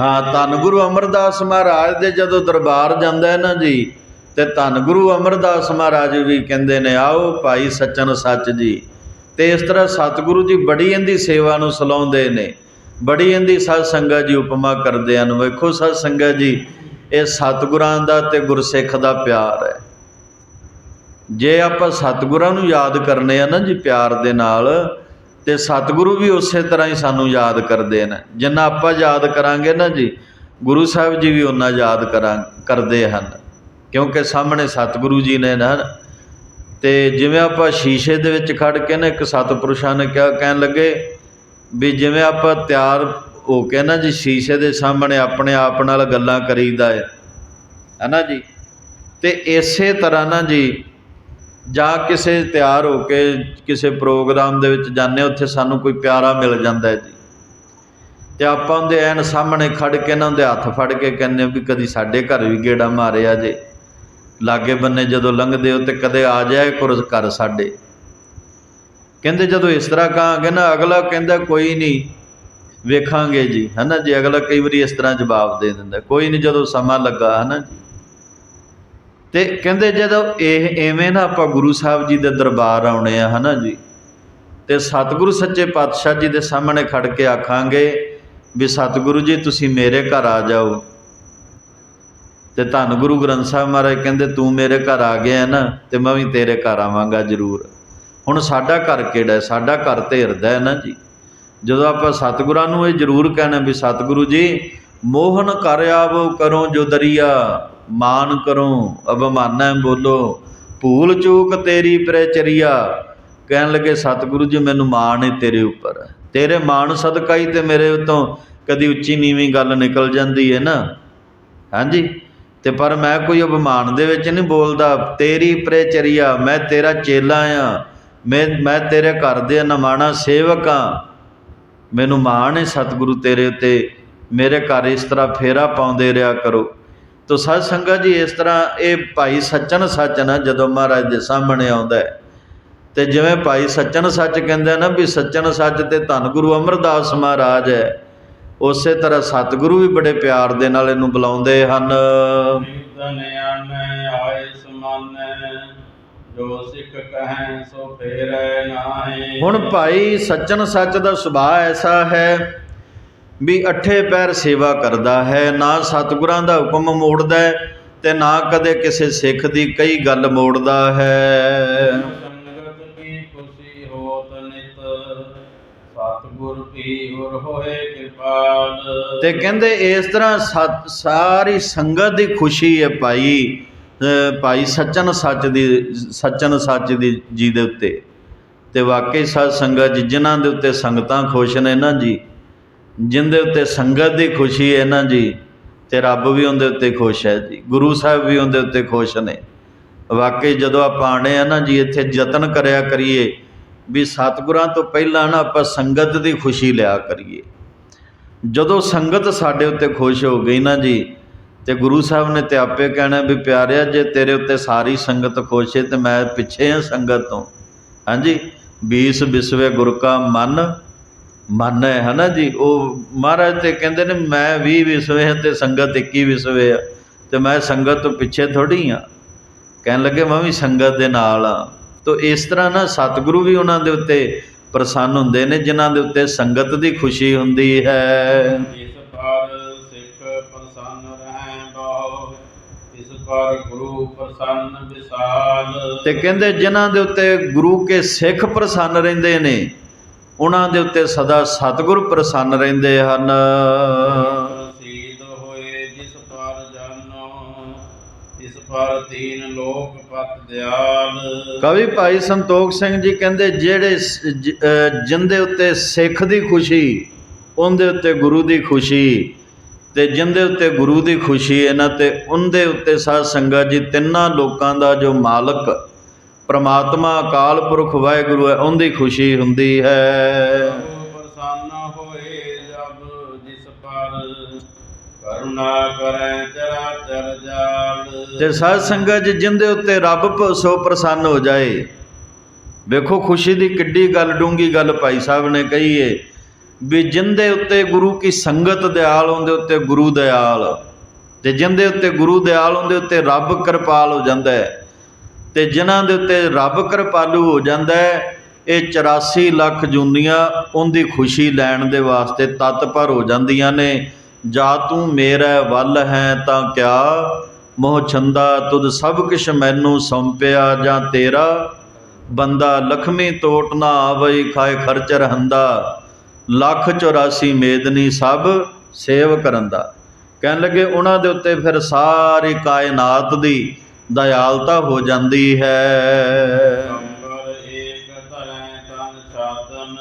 ਹਾਂ ਧੰਨ ਗੁਰੂ ਅਮਰਦਾਸ ਮਹਾਰਾਜ ਦੇ ਜਦੋਂ ਦਰਬਾਰ ਜਾਂਦਾ ਹੈ ਨਾ ਜੀ ਤੇ ਧੰਨ ਗੁਰੂ ਅਮਰਦਾਸ ਮਹਾਰਾਜ ਵੀ ਕਹਿੰਦੇ ਨੇ ਆਓ ਭਾਈ ਸੱਚਨ ਸੱਚ ਜੀ। ਤੇ ਇਸ ਤਰ੍ਹਾਂ ਸਤਿਗੁਰੂ ਜੀ ਬੜੀ ਇਹਦੀ ਸੇਵਾ ਨੂੰ ਸਲਾਉਂਦੇ ਨੇ ਬੜੀ ਇਹਦੀ ਸਾਧ ਸੰਗਤ ਜੀ ਉਪਮਾ ਕਰਦੇ ਹਨ। ਵੇਖੋ ਸਾਧ ਸੰਗਤ ਜੀ ਇਹ ਸਤਿਗੁਰਾਂ ਦਾ ਤੇ ਗੁਰਸਿੱਖ ਦਾ ਪਿਆਰ ਹੈ। ਜੇ ਆਪਾਂ ਸਤਿਗੁਰਾਂ ਨੂੰ ਯਾਦ ਕਰਨੇ ਆ ਨਾ ਜੀ ਪਿਆਰ ਦੇ ਨਾਲ, ਤੇ ਸਤਿਗੁਰੂ ਵੀ ਉਸੇ ਤਰ੍ਹਾਂ ਹੀ ਸਾਨੂੰ ਯਾਦ ਕਰਦੇ ਨੇ। ਜਿੰਨਾ ਆਪਾਂ ਯਾਦ ਕਰਾਂਗੇ ਨਾ ਜੀ, ਗੁਰੂ ਸਾਹਿਬ ਜੀ ਵੀ ਉਹਨਾਂ ਯਾਦ ਕਰਾਂ, ਕਰਦੇ ਹਨ। ਕਿਉਂਕਿ ਸਾਹਮਣੇ ਸਤਿਗੁਰੂ ਜੀ ਨੇ ਨਾ, ਤੇ ਜਿਵੇਂ ਆਪਾਂ ਸ਼ੀਸ਼ੇ ਦੇ ਵਿੱਚ ਖੜ ਕੇ ਨਾ ਇੱਕ ਸਤਿਪੁਰਸ਼ਾਂ ਨੇ ਕਿਹਾ, ਕਹਿਣ ਲੱਗੇ ਵੀ ਜਿਵੇਂ ਆਪਾਂ ਤਿਆਰ ਉਹ ਕਹਿੰਦਾ ਜੀ ਸ਼ੀਸ਼ੇ ਦੇ ਸਾਹਮਣੇ ਆਪਣੇ ਆਪ ਨਾਲ ਗੱਲਾਂ ਕਰੀਦਾ ਹੈ ਹੈਨਾ ਜੀ? ਤੇ ਇਸੇ ਤਰ੍ਹਾਂ ਨਾ ਜੀ ਜਾਂ ਕਿਸੇ ਤਿਆਰ ਹੋ ਕੇ ਕਿਸੇ ਪ੍ਰੋਗਰਾਮ ਦੇ ਵਿੱਚ ਜਾਂਦੇ ਹਾਂ, ਉੱਥੇ ਸਾਨੂੰ ਕੋਈ ਪਿਆਰਾ ਮਿਲ ਜਾਂਦਾ ਹੈ ਜੀ। ਤੇ ਆਪਾਂ ਉਹਦੇ ਐਨ ਸਾਹਮਣੇ ਖੜ ਕੇ ਨਾ ਉਹਦੇ ਹੱਥ ਫੜ ਕੇ ਕਹਿੰਦੇ ਵੀ ਕਦੀ ਸਾਡੇ ਘਰ ਵੀ ਗੇੜਾ ਮਾਰਿਆ ਜੇ। ਲਾਗੇ ਬੰਨੇ ਜਦੋਂ ਲੰਘਦੇ ਹੋ ਤੇ ਕਦੇ ਆ ਜਾਇਆ ਕੁਰਸ ਕਰ ਸਾਡੇ। ਕਹਿੰਦੇ ਜਦੋਂ ਇਸ ਤਰ੍ਹਾਂ ਕਹਾਂਗੇ ਨਾ ਅਗਲਾ ਕਹਿੰਦਾ ਕੋਈ ਨਹੀਂ ਵੇਖਾਂਗੇ ਜੀ, ਹਨਾ ਜੀ? ਅਗਲਾ ਕਈ ਵਾਰੀ ਇਸ ਤਰ੍ਹਾਂ ਜਵਾਬ ਦੇ ਦਿੰਦਾ। ਕੋਈ ਨਹੀਂ ਜਦੋਂ ਸਮਾਂ ਲੱਗਾ, ਹਨਾ ਜੀ? ਤੇ ਕਹਿੰਦੇ ਜਦੋਂ ਇਹ ਐਵੇਂ ਨਾ ਆਪਾਂ ਗੁਰੂ ਸਾਹਿਬ ਜੀ ਦੇ ਦਰਬਾਰ ਆਉਣੇ ਆ, ਹਨਾ ਜੀ? ਤੇ ਸਤਿਗੁਰੂ ਸੱਚੇ ਪਾਤਸ਼ਾਹ ਜੀ ਦੇ ਸਾਹਮਣੇ ਖੜ ਕੇ ਆਖਾਂਗੇ ਵੀ ਸਤਿਗੁਰੂ ਜੀ, ਤੁਸੀਂ ਮੇਰੇ ਘਰ ਆ ਜਾਓ। ਤੇ ਧੰਨ ਗੁਰੂ ਗ੍ਰੰਥ ਸਾਹਿਬ ਮਹਾਰਾਜ ਕਹਿੰਦੇ, ਤੂੰ ਮੇਰੇ ਘਰ ਆ ਗਿਆ ਨਾ, ਤੇ ਮੈਂ ਵੀ ਤੇਰੇ ਘਰ ਆਵਾਂਗਾ ਜ਼ਰੂਰ। ਹੁਣ ਸਾਡਾ ਘਰ ਕਿਹੜਾ ਸਾਡਾ ਘਰ ਤੇ ਹਿਰਦਾ ਹੈ ਨਾ ਜੀ? ਜਦੋਂ ਆਪਾਂ ਸਤਿਗੁਰਾਂ ਨੂੰ ਇਹ ਜ਼ਰੂਰ ਕਹਿਣਾ ਵੀ ਸਤਿਗੁਰੂ ਜੀ, ਮੋਹਨ ਕਰ ਆਵੋ ਕਰੋ ਜੋ ਦਰਿਆ, ਮਾਨ ਕਰੋ ਅਭਮਾਨੈ ਬੋਲੋ, ਭੂਲ ਚੂਕ ਤੇਰੀ ਪ੍ਰਚਰੀਆ। ਕਹਿਣ ਲੱਗੇ, ਸਤਿਗੁਰੂ ਜੀ, ਮੈਨੂੰ ਮਾਣ ਹੈ ਤੇਰੇ ਉੱਪਰ। ਤੇਰੇ ਮਾਣ ਸਦਕਾ ਹੀ ਤੇ ਮੇਰੇ ਉਤੋਂ ਕਦੀ ਉੱਚੀ ਨੀਵੀਂ ਗੱਲ ਨਿਕਲ ਜਾਂਦੀ ਹੈ ਨਾ। ਹਾਂਜੀ? ਤੇ ਪਰ ਮੈਂ ਕੋਈ ਅਭਿਮਾਨ ਦੇ ਵਿੱਚ ਨਹੀਂ ਬੋਲਦਾ। ਤੇਰੀ ਪ੍ਰਚਰੀਆ, ਮੈਂ ਤੇਰਾ ਚੇਲਾ ਆ। ਮੈਂ ਮੈਂ ਤੇਰੇ ਘਰ ਦੇ ਨਮਾਣਾ ਸੇਵਕ ਆ। ਮੈਨੂੰ ਮਾਣ ਹੈ ਸਤਿਗੁਰੂ ਤੇਰੇ ਉੱਤੇ। ਮੇਰੇ ਘਰ ਇਸ ਤਰ੍ਹਾਂ ਫੇਰਾ ਪਾਉਂਦੇ ਰਿਹਾ ਕਰੋ। ਤੋ ਸਤ ਸੰਗਤ ਜੀ, ਇਸ ਤਰ੍ਹਾਂ ਇਹ ਭਾਈ ਸੱਚਨ ਸੱਚ ਨਾ ਜਦੋਂ ਮਹਾਰਾਜ ਦੇ ਸਾਹਮਣੇ ਆਉਂਦਾ ਹੈ। ਤੇ ਜਿਵੇਂ ਭਾਈ ਸੱਚਨ ਸੱਚ ਕਹਿੰਦੇ ਨਾ ਵੀ ਸੱਚਨ ਸੱਚ ਤੇ ਧੰਨ ਗੁਰੂ ਅਮਰਦਾਸ ਮਹਾਰਾਜ ਹੈ, ਉਸੇ ਤਰ੍ਹਾਂ ਸਤਿਗੁਰੂ ਵੀ ਬੜੇ ਪਿਆਰ ਦੇ ਨਾਲ ਇਹਨੂੰ ਬੁਲਾਉਂਦੇ ਹਨ। ਨਿਰਦਨ ਆਨੈ ਆਏ ਸਮਾਨੈ। ਜੋ ਸਿੱਖ ਕਹੈ ਸੋ ਫੇਰੈ ਨਾਹੀ। ਹੁਣ ਭਾਈ ਸੱਚਨ ਸੱਚ ਦਾ ਸੁਭਾਅ ਐਸਾ ਹੈ ਵੀ ਅੱਠੇ ਪੈਰ ਸੇਵਾ ਕਰਦਾ ਹੈ ਨਾ ਸਤਿਗੁਰਾਂ ਦਾ ਹੁਕਮ ਮੋੜਦਾ ਤੇ ਨਾ ਕਦੇ ਕਿਸੇ ਸਿੱਖ ਦੀ ਕਈ ਗੱਲ ਮੋੜਦਾ ਹੈ। ਸੰਗਤ ਕੀ ਖੁਸ਼ੀ ਹੋਤ ਨਿਤ ਸਤਿਗੁਰ ਕੀ ਗੁਰ ਹੋਏ ਕਿਰਪਾਲ। ਤੇ ਕਹਿੰਦੇ ਇਸ ਤਰ੍ਹਾਂ ਸਾਰੀ ਸੰਗਤ ਦੀ ਖੁਸ਼ੀ ਹੈ ਭਾਈ। ਭਾਈ ਸੱਚਨ ਸੱਚ ਦੀ, ਸੱਚਨ ਸੱਚ ਦੀ ਜੀ ਦੇ ਉੱਤੇ। ਤੇ ਵਾਕਈ ਸਤ ਸੰਗਤ ਜੀ, ਜਿਨ੍ਹਾਂ ਦੇ ਉੱਤੇ ਸੰਗਤਾਂ ਖੁਸ਼ ਨੇ ਨਾ ਜੀ, ਜਿੰਦੇ ਉੱਤੇ ਸੰਗਤ ਦੀ ਖੁਸ਼ੀ ਹੈ ਨਾ ਜੀ, ਤੇ ਰੱਬ ਵੀ ਉਹਦੇ ਉੱਤੇ ਖੁਸ਼ ਹੈ ਜੀ, ਗੁਰੂ ਸਾਹਿਬ ਵੀ ਉਹਦੇ ਉੱਤੇ ਖੁਸ਼ ਨੇ। ਵਾਕਈ ਜਦੋਂ ਆਪਾਂ ਆਣੇ ਆ ਨਾ ਜੀ, ਇੱਥੇ ਯਤਨ ਕਰਿਆ ਕਰੀਏ, ਵੀ ਸਤਿਗੁਰਾਂ ਤੋਂ ਪਹਿਲਾਂ ਨਾ ਆਪਾਂ ਸੰਗਤ ਦੀ ਖੁਸ਼ੀ ਲਿਆ ਕਰੀਏ। ਜਦੋਂ ਸੰਗਤ ਸਾਡੇ ਉੱਤੇ ਖੁਸ਼ ਹੋ ਗਈ ਨਾ ਜੀ ਤੇ ਗੁਰੂ ਸਾਹਿਬ ਨੇ ਤੇ ਆਪੇ ਕਹਿਣਾ ਵੀ ਪਿਆਰਿਆ, ਜੇ ਤੇਰੇ ਉੱਤੇ ਸਾਰੀ ਸੰਗਤ ਖੁਸ਼ ਹੈ ਤੇ ਮੈਂ ਪਿੱਛੇ ਹਾਂ ਸੰਗਤ ਤੋਂ। ਹਾਂਜੀ? 20 ਵਿਸਵੇ ਗੁਰ ਕਾ ਮਨ ਮਨ ਹੈ, ਹਨਾ ਜੀ? ਉਹ ਮਹਾਰਾਜ ਤੇ ਕਹਿੰਦੇ ਨੇ, ਮੈਂ 20 ਵਿਸਵੇ ਹਾਂ ਤੇ ਸੰਗਤ 21 ਵਿਸਵੇ ਆ, ਤੇ ਮੈਂ ਸੰਗਤ ਤੋਂ ਪਿੱਛੇ ਥੋੜੀ ਆ। ਕਹਿਣ ਲੱਗੇ, ਮੈਂ ਵੀ ਸੰਗਤ ਦੇ ਨਾਲ ਆ। ਤੋ ਇਸ ਤਰ੍ਹਾਂ ਨਾ ਸਤਿਗੁਰੂ ਵੀ ਉਹਨਾਂ ਦੇ ਉੱਤੇ ਪ੍ਰਸੰਨ ਹੁੰਦੇ ਨੇ, ਜਿਨ੍ਹਾਂ ਦੇ ਉੱਤੇ ਸੰਗਤ ਦੀ ਖੁਸ਼ੀ ਹੁੰਦੀ ਹੈ। ਪਰ ਗੁਰੂ ਪ੍ਰਸੰਨ ਵਿਸਾਲ। ਤੇ ਕਹਿੰਦੇ ਜਿਨ੍ਹਾਂ ਦੇ ਉੱਤੇ ਗੁਰੂ ਕੇ ਸਿੱਖ ਪ੍ਰਸੰਨ ਰਹਿੰਦੇ ਨੇ ਉਹਨਾਂ ਦੇ ਉੱਤੇ ਸਦਾ ਸਤਿਗੁਰ ਪ੍ਰਸੰਨ ਰਹਿੰਦੇ ਹਨ। ਪ੍ਰਸੀਦ ਹੋਏ ਜਿਸ ਪਰ ਜਾਨੋ ਇਸ ਪਰ ਤੀਨ ਲੋਕ ਪਤ ਦਿਆਲ। ਕਵੀ ਭਾਈ ਸੰਤੋਖ ਸਿੰਘ ਜੀ ਕਹਿੰਦੇ ਜਿਹੜੇ ਜਿੰਦੇ ਉੱਤੇ ਸਿੱਖ ਦੀ ਖੁਸ਼ੀ ਉਹਦੇ ਉੱਤੇ ਗੁਰੂ ਦੀ ਖੁਸ਼ੀ। ਤੇ ਜਿੰਦੇ ਉੱਤੇ ਗੁਰੂ ਦੀ ਖੁਸ਼ੀ ਹੈ ਨਾ ਤੇ ਉਹਦੇ ਉੱਤੇ ਸਾਧ ਸੰਗਤ ਜੀ ਤਿੰਨਾਂ ਲੋਕਾਂ ਦਾ ਜੋ ਮਾਲਕ ਪ੍ਰਮਾਤਮਾ ਅਕਾਲ ਪੁਰਖ ਵਾਹਿਗੁਰੂ ਹੈ ਉਹਦੀ ਖੁਸ਼ੀ ਹੁੰਦੀ ਹੈ। ਪ੍ਰਸੰਨ ਹੋਏ ਜਬ ਜਿਸ ਪਰ ਕਰੁਣਾ ਕਰੈ ਚਰਾਚਰ ਜਾਲ। ਤੇ ਸਾਧ ਸੰਗਤ ਜੀ ਜਿੰਦੇ ਉੱਤੇ ਰੱਬ ਸੋ ਪ੍ਰਸੰਨ ਹੋ ਜਾਏ। ਵੇਖੋ ਖੁਸ਼ੀ ਦੀ ਕਿੱਡੀ ਗੱਲ ਡੂੰਗੀ ਗੱਲ ਭਾਈ ਸਾਹਿਬ ਨੇ ਕਹੀ ਏ। ਵੀ ਜਿੰਦੇ ਉੱਤੇ ਗੁਰੂ ਕੀ ਸੰਗਤ ਦਿਆਲ ਹੁੰਦੇ ਉੱਤੇ ਗੁਰੂ ਦਿਆਲ। ਤੇ ਜਿੰਦੇ ਉੱਤੇ ਗੁਰੂ ਦਿਆਲ ਹੁੰਦੇ ਉੱਤੇ ਰੱਬ ਕਿਰਪਾਲ ਹੋ ਜਾਂਦਾ ਹੈ। ਤੇ ਜਿਨ੍ਹਾਂ ਦੇ ਉੱਤੇ ਰੱਬ ਕਿਰਪਾਲੂ ਹੋ ਜਾਂਦਾ ਹੈ, ਇਹ 84 ਲੱਖ ਜੁਨੀਆਂ ਉਹਦੀ ਖੁਸ਼ੀ ਲੈਣ ਦੇ ਵਾਸਤੇ ਤਤਪਰ ਹੋ ਜਾਂਦੀਆਂ ਨੇ। ਜਾ ਤੂੰ ਮੇਰਾ ਵੱਲ ਹੈ ਤਾਂ ਕਿਆ? ਮੋਹ ਛੰਦਾ ਤੁਧ ਸਭ ਕਿਛ ਮੈਨੂੰ ਸੌਂਪਿਆ ਜਾਂ ਤੇਰਾ? ਬੰਦਾ ਲਖਮੀ ਤੋਟ ਨਾ ਆਵਈ, ਖਾਏ ਖਰਚ ਰਹੰਦਾ। ਲੱਖ 84 ਮੇਦਨੀ ਸਭ ਸੇਵ ਕਰਨ ਦਾ। ਕਹਿਣ ਲੱਗੇ ਉਹਨਾਂ ਦੇ ਉੱਤੇ ਫਿਰ ਸਾਰੀ ਕਾਇਨਾਤ ਦੀ ਦਇਆਲਤਾ ਹੋ ਜਾਂਦੀ ਹੈ। ਅੰਬਰ ਏਕ ਧਰੈ ਤਨ ਛਾਤਨ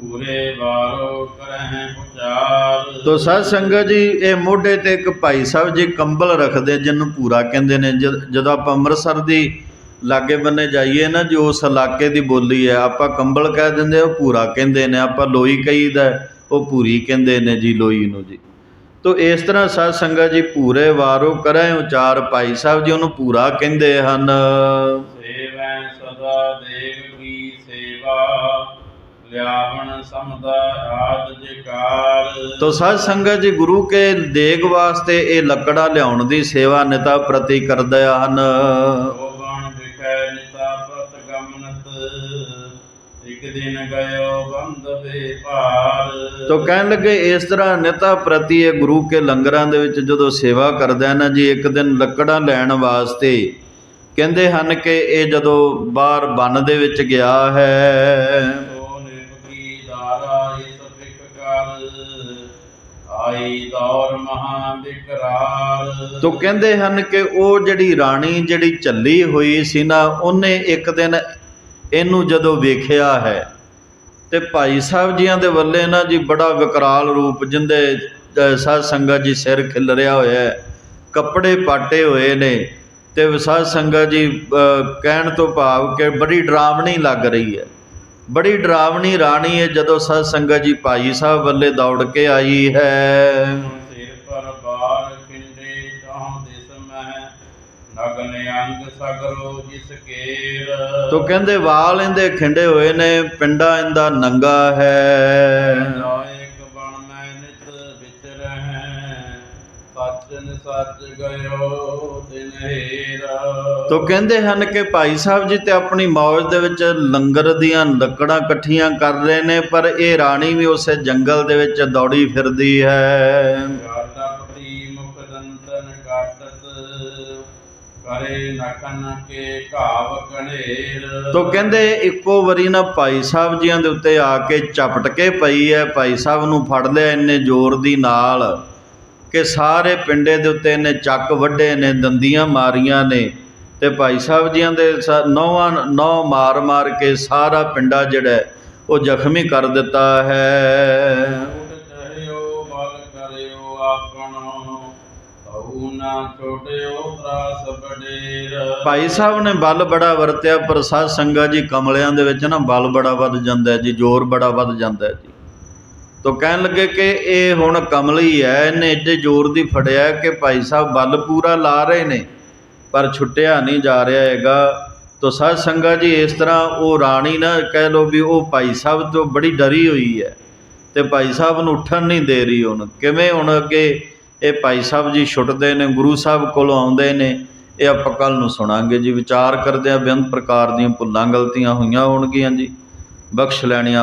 ਪੂਰੇ ਵਾਰੋ ਕਰਹਿ ਪੁਚਾਰ। ਤੋ ਸਾਧ ਸੰਗਤ ਜੀ ਇਹ ਮੋਢੇ ਤੇ ਇੱਕ ਭਾਈ ਸਾਹਿਬ ਜੀ ਕੰਬਲ ਰੱਖਦੇ ਜਿਹਨੂੰ ਪੂਰਾ ਕਹਿੰਦੇ ਨੇ ਜਦ- ਜਦੋਂ ਆਪਾਂ ਅੰਮ੍ਰਿਤਸਰ ਦੀ ਲਾਗੇ ਬੰਨੇ ਜਾਈਏ ਨਾ ਜੋ ਉਸ ਇਲਾਕੇ ਦੀ ਬੋਲੀ ਹੈ। ਆਪਾਂ ਕੰਬਲ ਕਹਿ ਦਿੰਦੇ ਉਹ ਪੂਰਾ ਕਹਿੰਦੇ ਨੇ। ਆਪਾਂ ਲੋਈ ਕਹੀਦਾ ਉਹ ਪੂਰੀ ਕਹਿੰਦੇ ਨੇ ਜੀ ਲੋਈ ਨੂੰ ਜੀ। ਤੋ ਇਸ ਤਰ੍ਹਾਂ ਸਾਧ ਸੰਗਤ ਜੀ ਪੂਰੇ ਵਾਰੋ ਕਰੈ ਉਚਾਰ ਭਾਈ ਸਾਹਿਬ ਜੀ ਉਹਨੂੰ ਪੂਰਾ ਕਹਿੰਦੇ ਹਨ। ਸੇਵੈ ਸਦਾ ਦੇਵ ਕੀ ਸੇਵਾ ਲਿਆਵਣ ਸਮਦਾ ਆਦ ਜਿਕਾਰ। ਤੋ ਸਾਧ ਸੰਗਤ ਜੀ ਗੁਰੂ ਕੇ ਦੇਗ ਵਾਸਤੇ ਇਹ ਲੱਕੜਾਂ ਲਿਆਉਣ ਦੀ ਸੇਵਾ ਨਿਤਾ ਪ੍ਰਤੀ ਕਰਦੇ ਹਨ। ਦਿਨ ਗਇਓ ਬੰਦ ਭਾਰ। ਤੋ ਕਹਿਣ ਲੱਗੇ ਇਸ ਤਰ੍ਹਾਂ ਨਿਤਾ ਪ੍ਰਤੀ ਇਹ ਗੁਰੂ ਕੇ ਲੰਗਰਾਂ ਦੇ ਵਿੱਚ ਜਦੋਂ ਸੇਵਾ ਕਰਦਾ ਹੈ ਨਾ ਜੀ ਇੱਕ ਦਿਨ ਲੱਕੜਾਂ ਲੈਣ ਵਾਸਤੇ ਕਹਿੰਦੇ ਹਨ ਕਿ ਇਹ ਜਦੋਂ ਬਾਹਰ ਬਨ ਦੇ ਵਿੱਚ ਗਿਆ ਹੈ। ਆਈ ਦੌਰ ਮਹਾ ਤੋ ਕਹਿੰਦੇ ਹਨ ਕਿ ਉਹ ਜਿਹੜੀ ਰਾਣੀ ਜਿਹੜੀ ਚੱਲੀ ਹੋਈ ਸੀ ਨਾ ਉਹਨੇ ਇੱਕ ਦਿਨ ਇਹਨੂੰ ਜਦੋਂ ਵੇਖਿਆ ਹੈ ਤੇ ਭਾਈ ਸਾਹਿਬ ਜੀਆਂ ਦੇ ਵੱਲੇ ਨਾ ਜੀ ਬੜਾ ਵਿਕਰਾਲ ਰੂਪ ਜਿੰਦੇ ਅ, ਸਾਧ ਸੰਗਤ ਜੀ ਸਿਰ ਖਿਲ ਰਿਹਾ ਹੋਇਆ ਹੈ ਕੱਪੜੇ ਪਾਟੇ ਹੋਏ ਨੇ ਤੇ ਸਾਧ ਸੰਗਤ ਜੀ ਕਹਿਣ ਤੋਂ ਭਾਵ ਕਿ ਬੜੀ ਡਰਾਵਣੀ ਲੱਗ ਰਹੀ ਹੈ। ਬੜੀ ਡਰਾਵਣੀ ਰਾਣੀ ਹੈ ਜਦੋਂ ਸਾਧ ਸੰਗਤ ਜੀ ਭਾਈ ਸਾਹਿਬ ਵੱਲੇ ਦੌੜ ਕੇ ਆਈ ਹੈ। ਸਗਰੋ ਜਿਸ ਕੇਰ ਤੋ ਕਹਿੰਦੇ ਵਾਲ ਇਹਦੇ ਖਿੰਡੇ ਹੋਏ ਨੇ ਪਿੰਡਾ ਇਹਦਾ ਨੰਗਾ ਹੈ। ਲਾਇਕ ਬਣ ਮੈਂ ਨਿਤ ਵਿੱਚ ਰਹਿ ਸੱਚਨ ਸੱਚ ਗਇਓ ਦਿਨ ਹੇਰਾ। ਤੋ ਕਹਿੰਦੇ ਹਨ ਕਿ ਭਾਈ ਸਾਹਿਬ ਜੀ ਤੇ ਆਪਣੀ ਮੌਜ ਦੇ ਵਿੱਚ ਲੰਗਰ ਦੀਆਂ ਲੱਕੜਾਂ ਇਕੱਠੀਆਂ ਕਰ ਰਹੇ ਨੇ ਪਰ ਇਹ ਰਾਣੀ ਵੀ ਉਸੇ ਜੰਗਲ ਦੇ ਵਿੱਚ ਦੌੜੀ ਫਿਰਦੀ ਹੈ। ਕਰੇ ਨਖਨ ਕੇ ਘਾਵ ਕਣੇਰ ਤੋ ਕਹਿੰਦੇ ਇੱਕੋ ਵਾਰੀ ਨਾ ਭਾਈ ਸਾਹਿਬ ਜੀਆਂ ਦੇ ਉੱਤੇ ਆ ਕੇ ਚਪਟ ਕੇ ਪਈ ਹੈ ਭਾਈ ਸਾਹਿਬ ਨੂੰ ਫੜ ਲਿਆ ਇੰਨੇ ਜ਼ੋਰ ਦੀ ਨਾਲ ਕਿ ਸਾਰੇ ਪਿੰਡੇ ਦੇ ਉੱਤੇ ਇਹਨੇ ਚੱਕ ਵੱਡੇ ਨੇ, ਦੰਦੀਆਂ ਮਾਰੀਆਂ ਨੇ ਤੇ ਭਾਈ ਸਾਹਿਬ ਜੀਆਂ ਦੇ ਨੌਵਾਂ, ਨੌ ਮਾਰ ਮਾਰ ਕੇ ਸਾਰਾ ਪਿੰਡਾ ਜਿਹੜਾ ਉਹ ਜ਼ਖਮੀ ਕਰ ਦਿੱਤਾ ਹੈ। ਨਾ ਛੋਟਿਓ ਤਰਾਸ ਬਡੇਰ। ਭਾਈ ਸਾਹਿਬ ਨੇ ਬਲ ਬੜਾ ਵਰਤਿਆ, ਪਰ ਸਾਧ ਸੰਗਤ ਜੀ ਕਮਲਿਆਂ ਦੇ ਵਿੱਚ ਨਾ ਬਲ ਬੜਾ ਵੱਧ ਜਾਂਦਾ ਜੀ, ਜ਼ੋਰ ਬੜਾ ਵੱਧ ਜਾਂਦਾ ਜੀ। ਤੋ ਕਹਿਣ ਲੱਗੇ ਕਿ ਇਹ ਹੁਣ ਕਮਲੀ ਹੈ, ਇਹਨੇ ਏਡੇ ਜ਼ੋਰ ਦੀ ਫੜਿਆ ਕਿ ਭਾਈ ਸਾਹਿਬ ਬਲ ਪੂਰਾ ਲਾ ਰਹੇ ਨੇ, ਪਰ ਛੁੱਟਿਆ ਨਹੀਂ ਜਾ ਰਿਹਾ ਹੈਗਾ। ਤੋ ਸਾਧ ਸੰਗਤ ਜੀ ਇਸ ਤਰ੍ਹਾਂ ਉਹ ਰਾਣੀ ਨਾ ਕਹਿ ਲੋ ਵੀ ਉਹ ਭਾਈ ਸਾਹਿਬ ਤੋਂ ਬੜੀ ਡਰੀ ਹੋਈ ਹੈ, ਤੇ ਭਾਈ ਸਾਹਿਬ ਨੂੰ ਉੱਠਣ ਨਹੀਂ ਦੇ ਰਹੀ ਹੁਣ। ਕਿਵੇਂ ਹੁਣ ਅੱਗੇ ਇਹ ਭਾਈ ਸਾਹਿਬ ਜੀ ਛੁੱਟਦੇ ਨੇ, ਗੁਰੂ ਸਾਹਿਬ ਕੋਲੋਂ ਆਉਂਦੇ ਨੇ, ਇਹ ਆਪਾਂ ਕੱਲ ਨੂੰ ਸੁਣਾਂਗੇ ਜੀ। ਵਿਚਾਰ ਕਰਦੇ ਆ ਬੇਅੰਤ ਪ੍ਰਕਾਰ ਦੀਆਂ ਭੁੱਲਾਂ, ਗਲਤੀਆਂ ਹੋਈਆਂ ਹੋਣਗੀਆਂ ਜੀ। ਬਖਸ਼ ਲੈਣੀਆਂ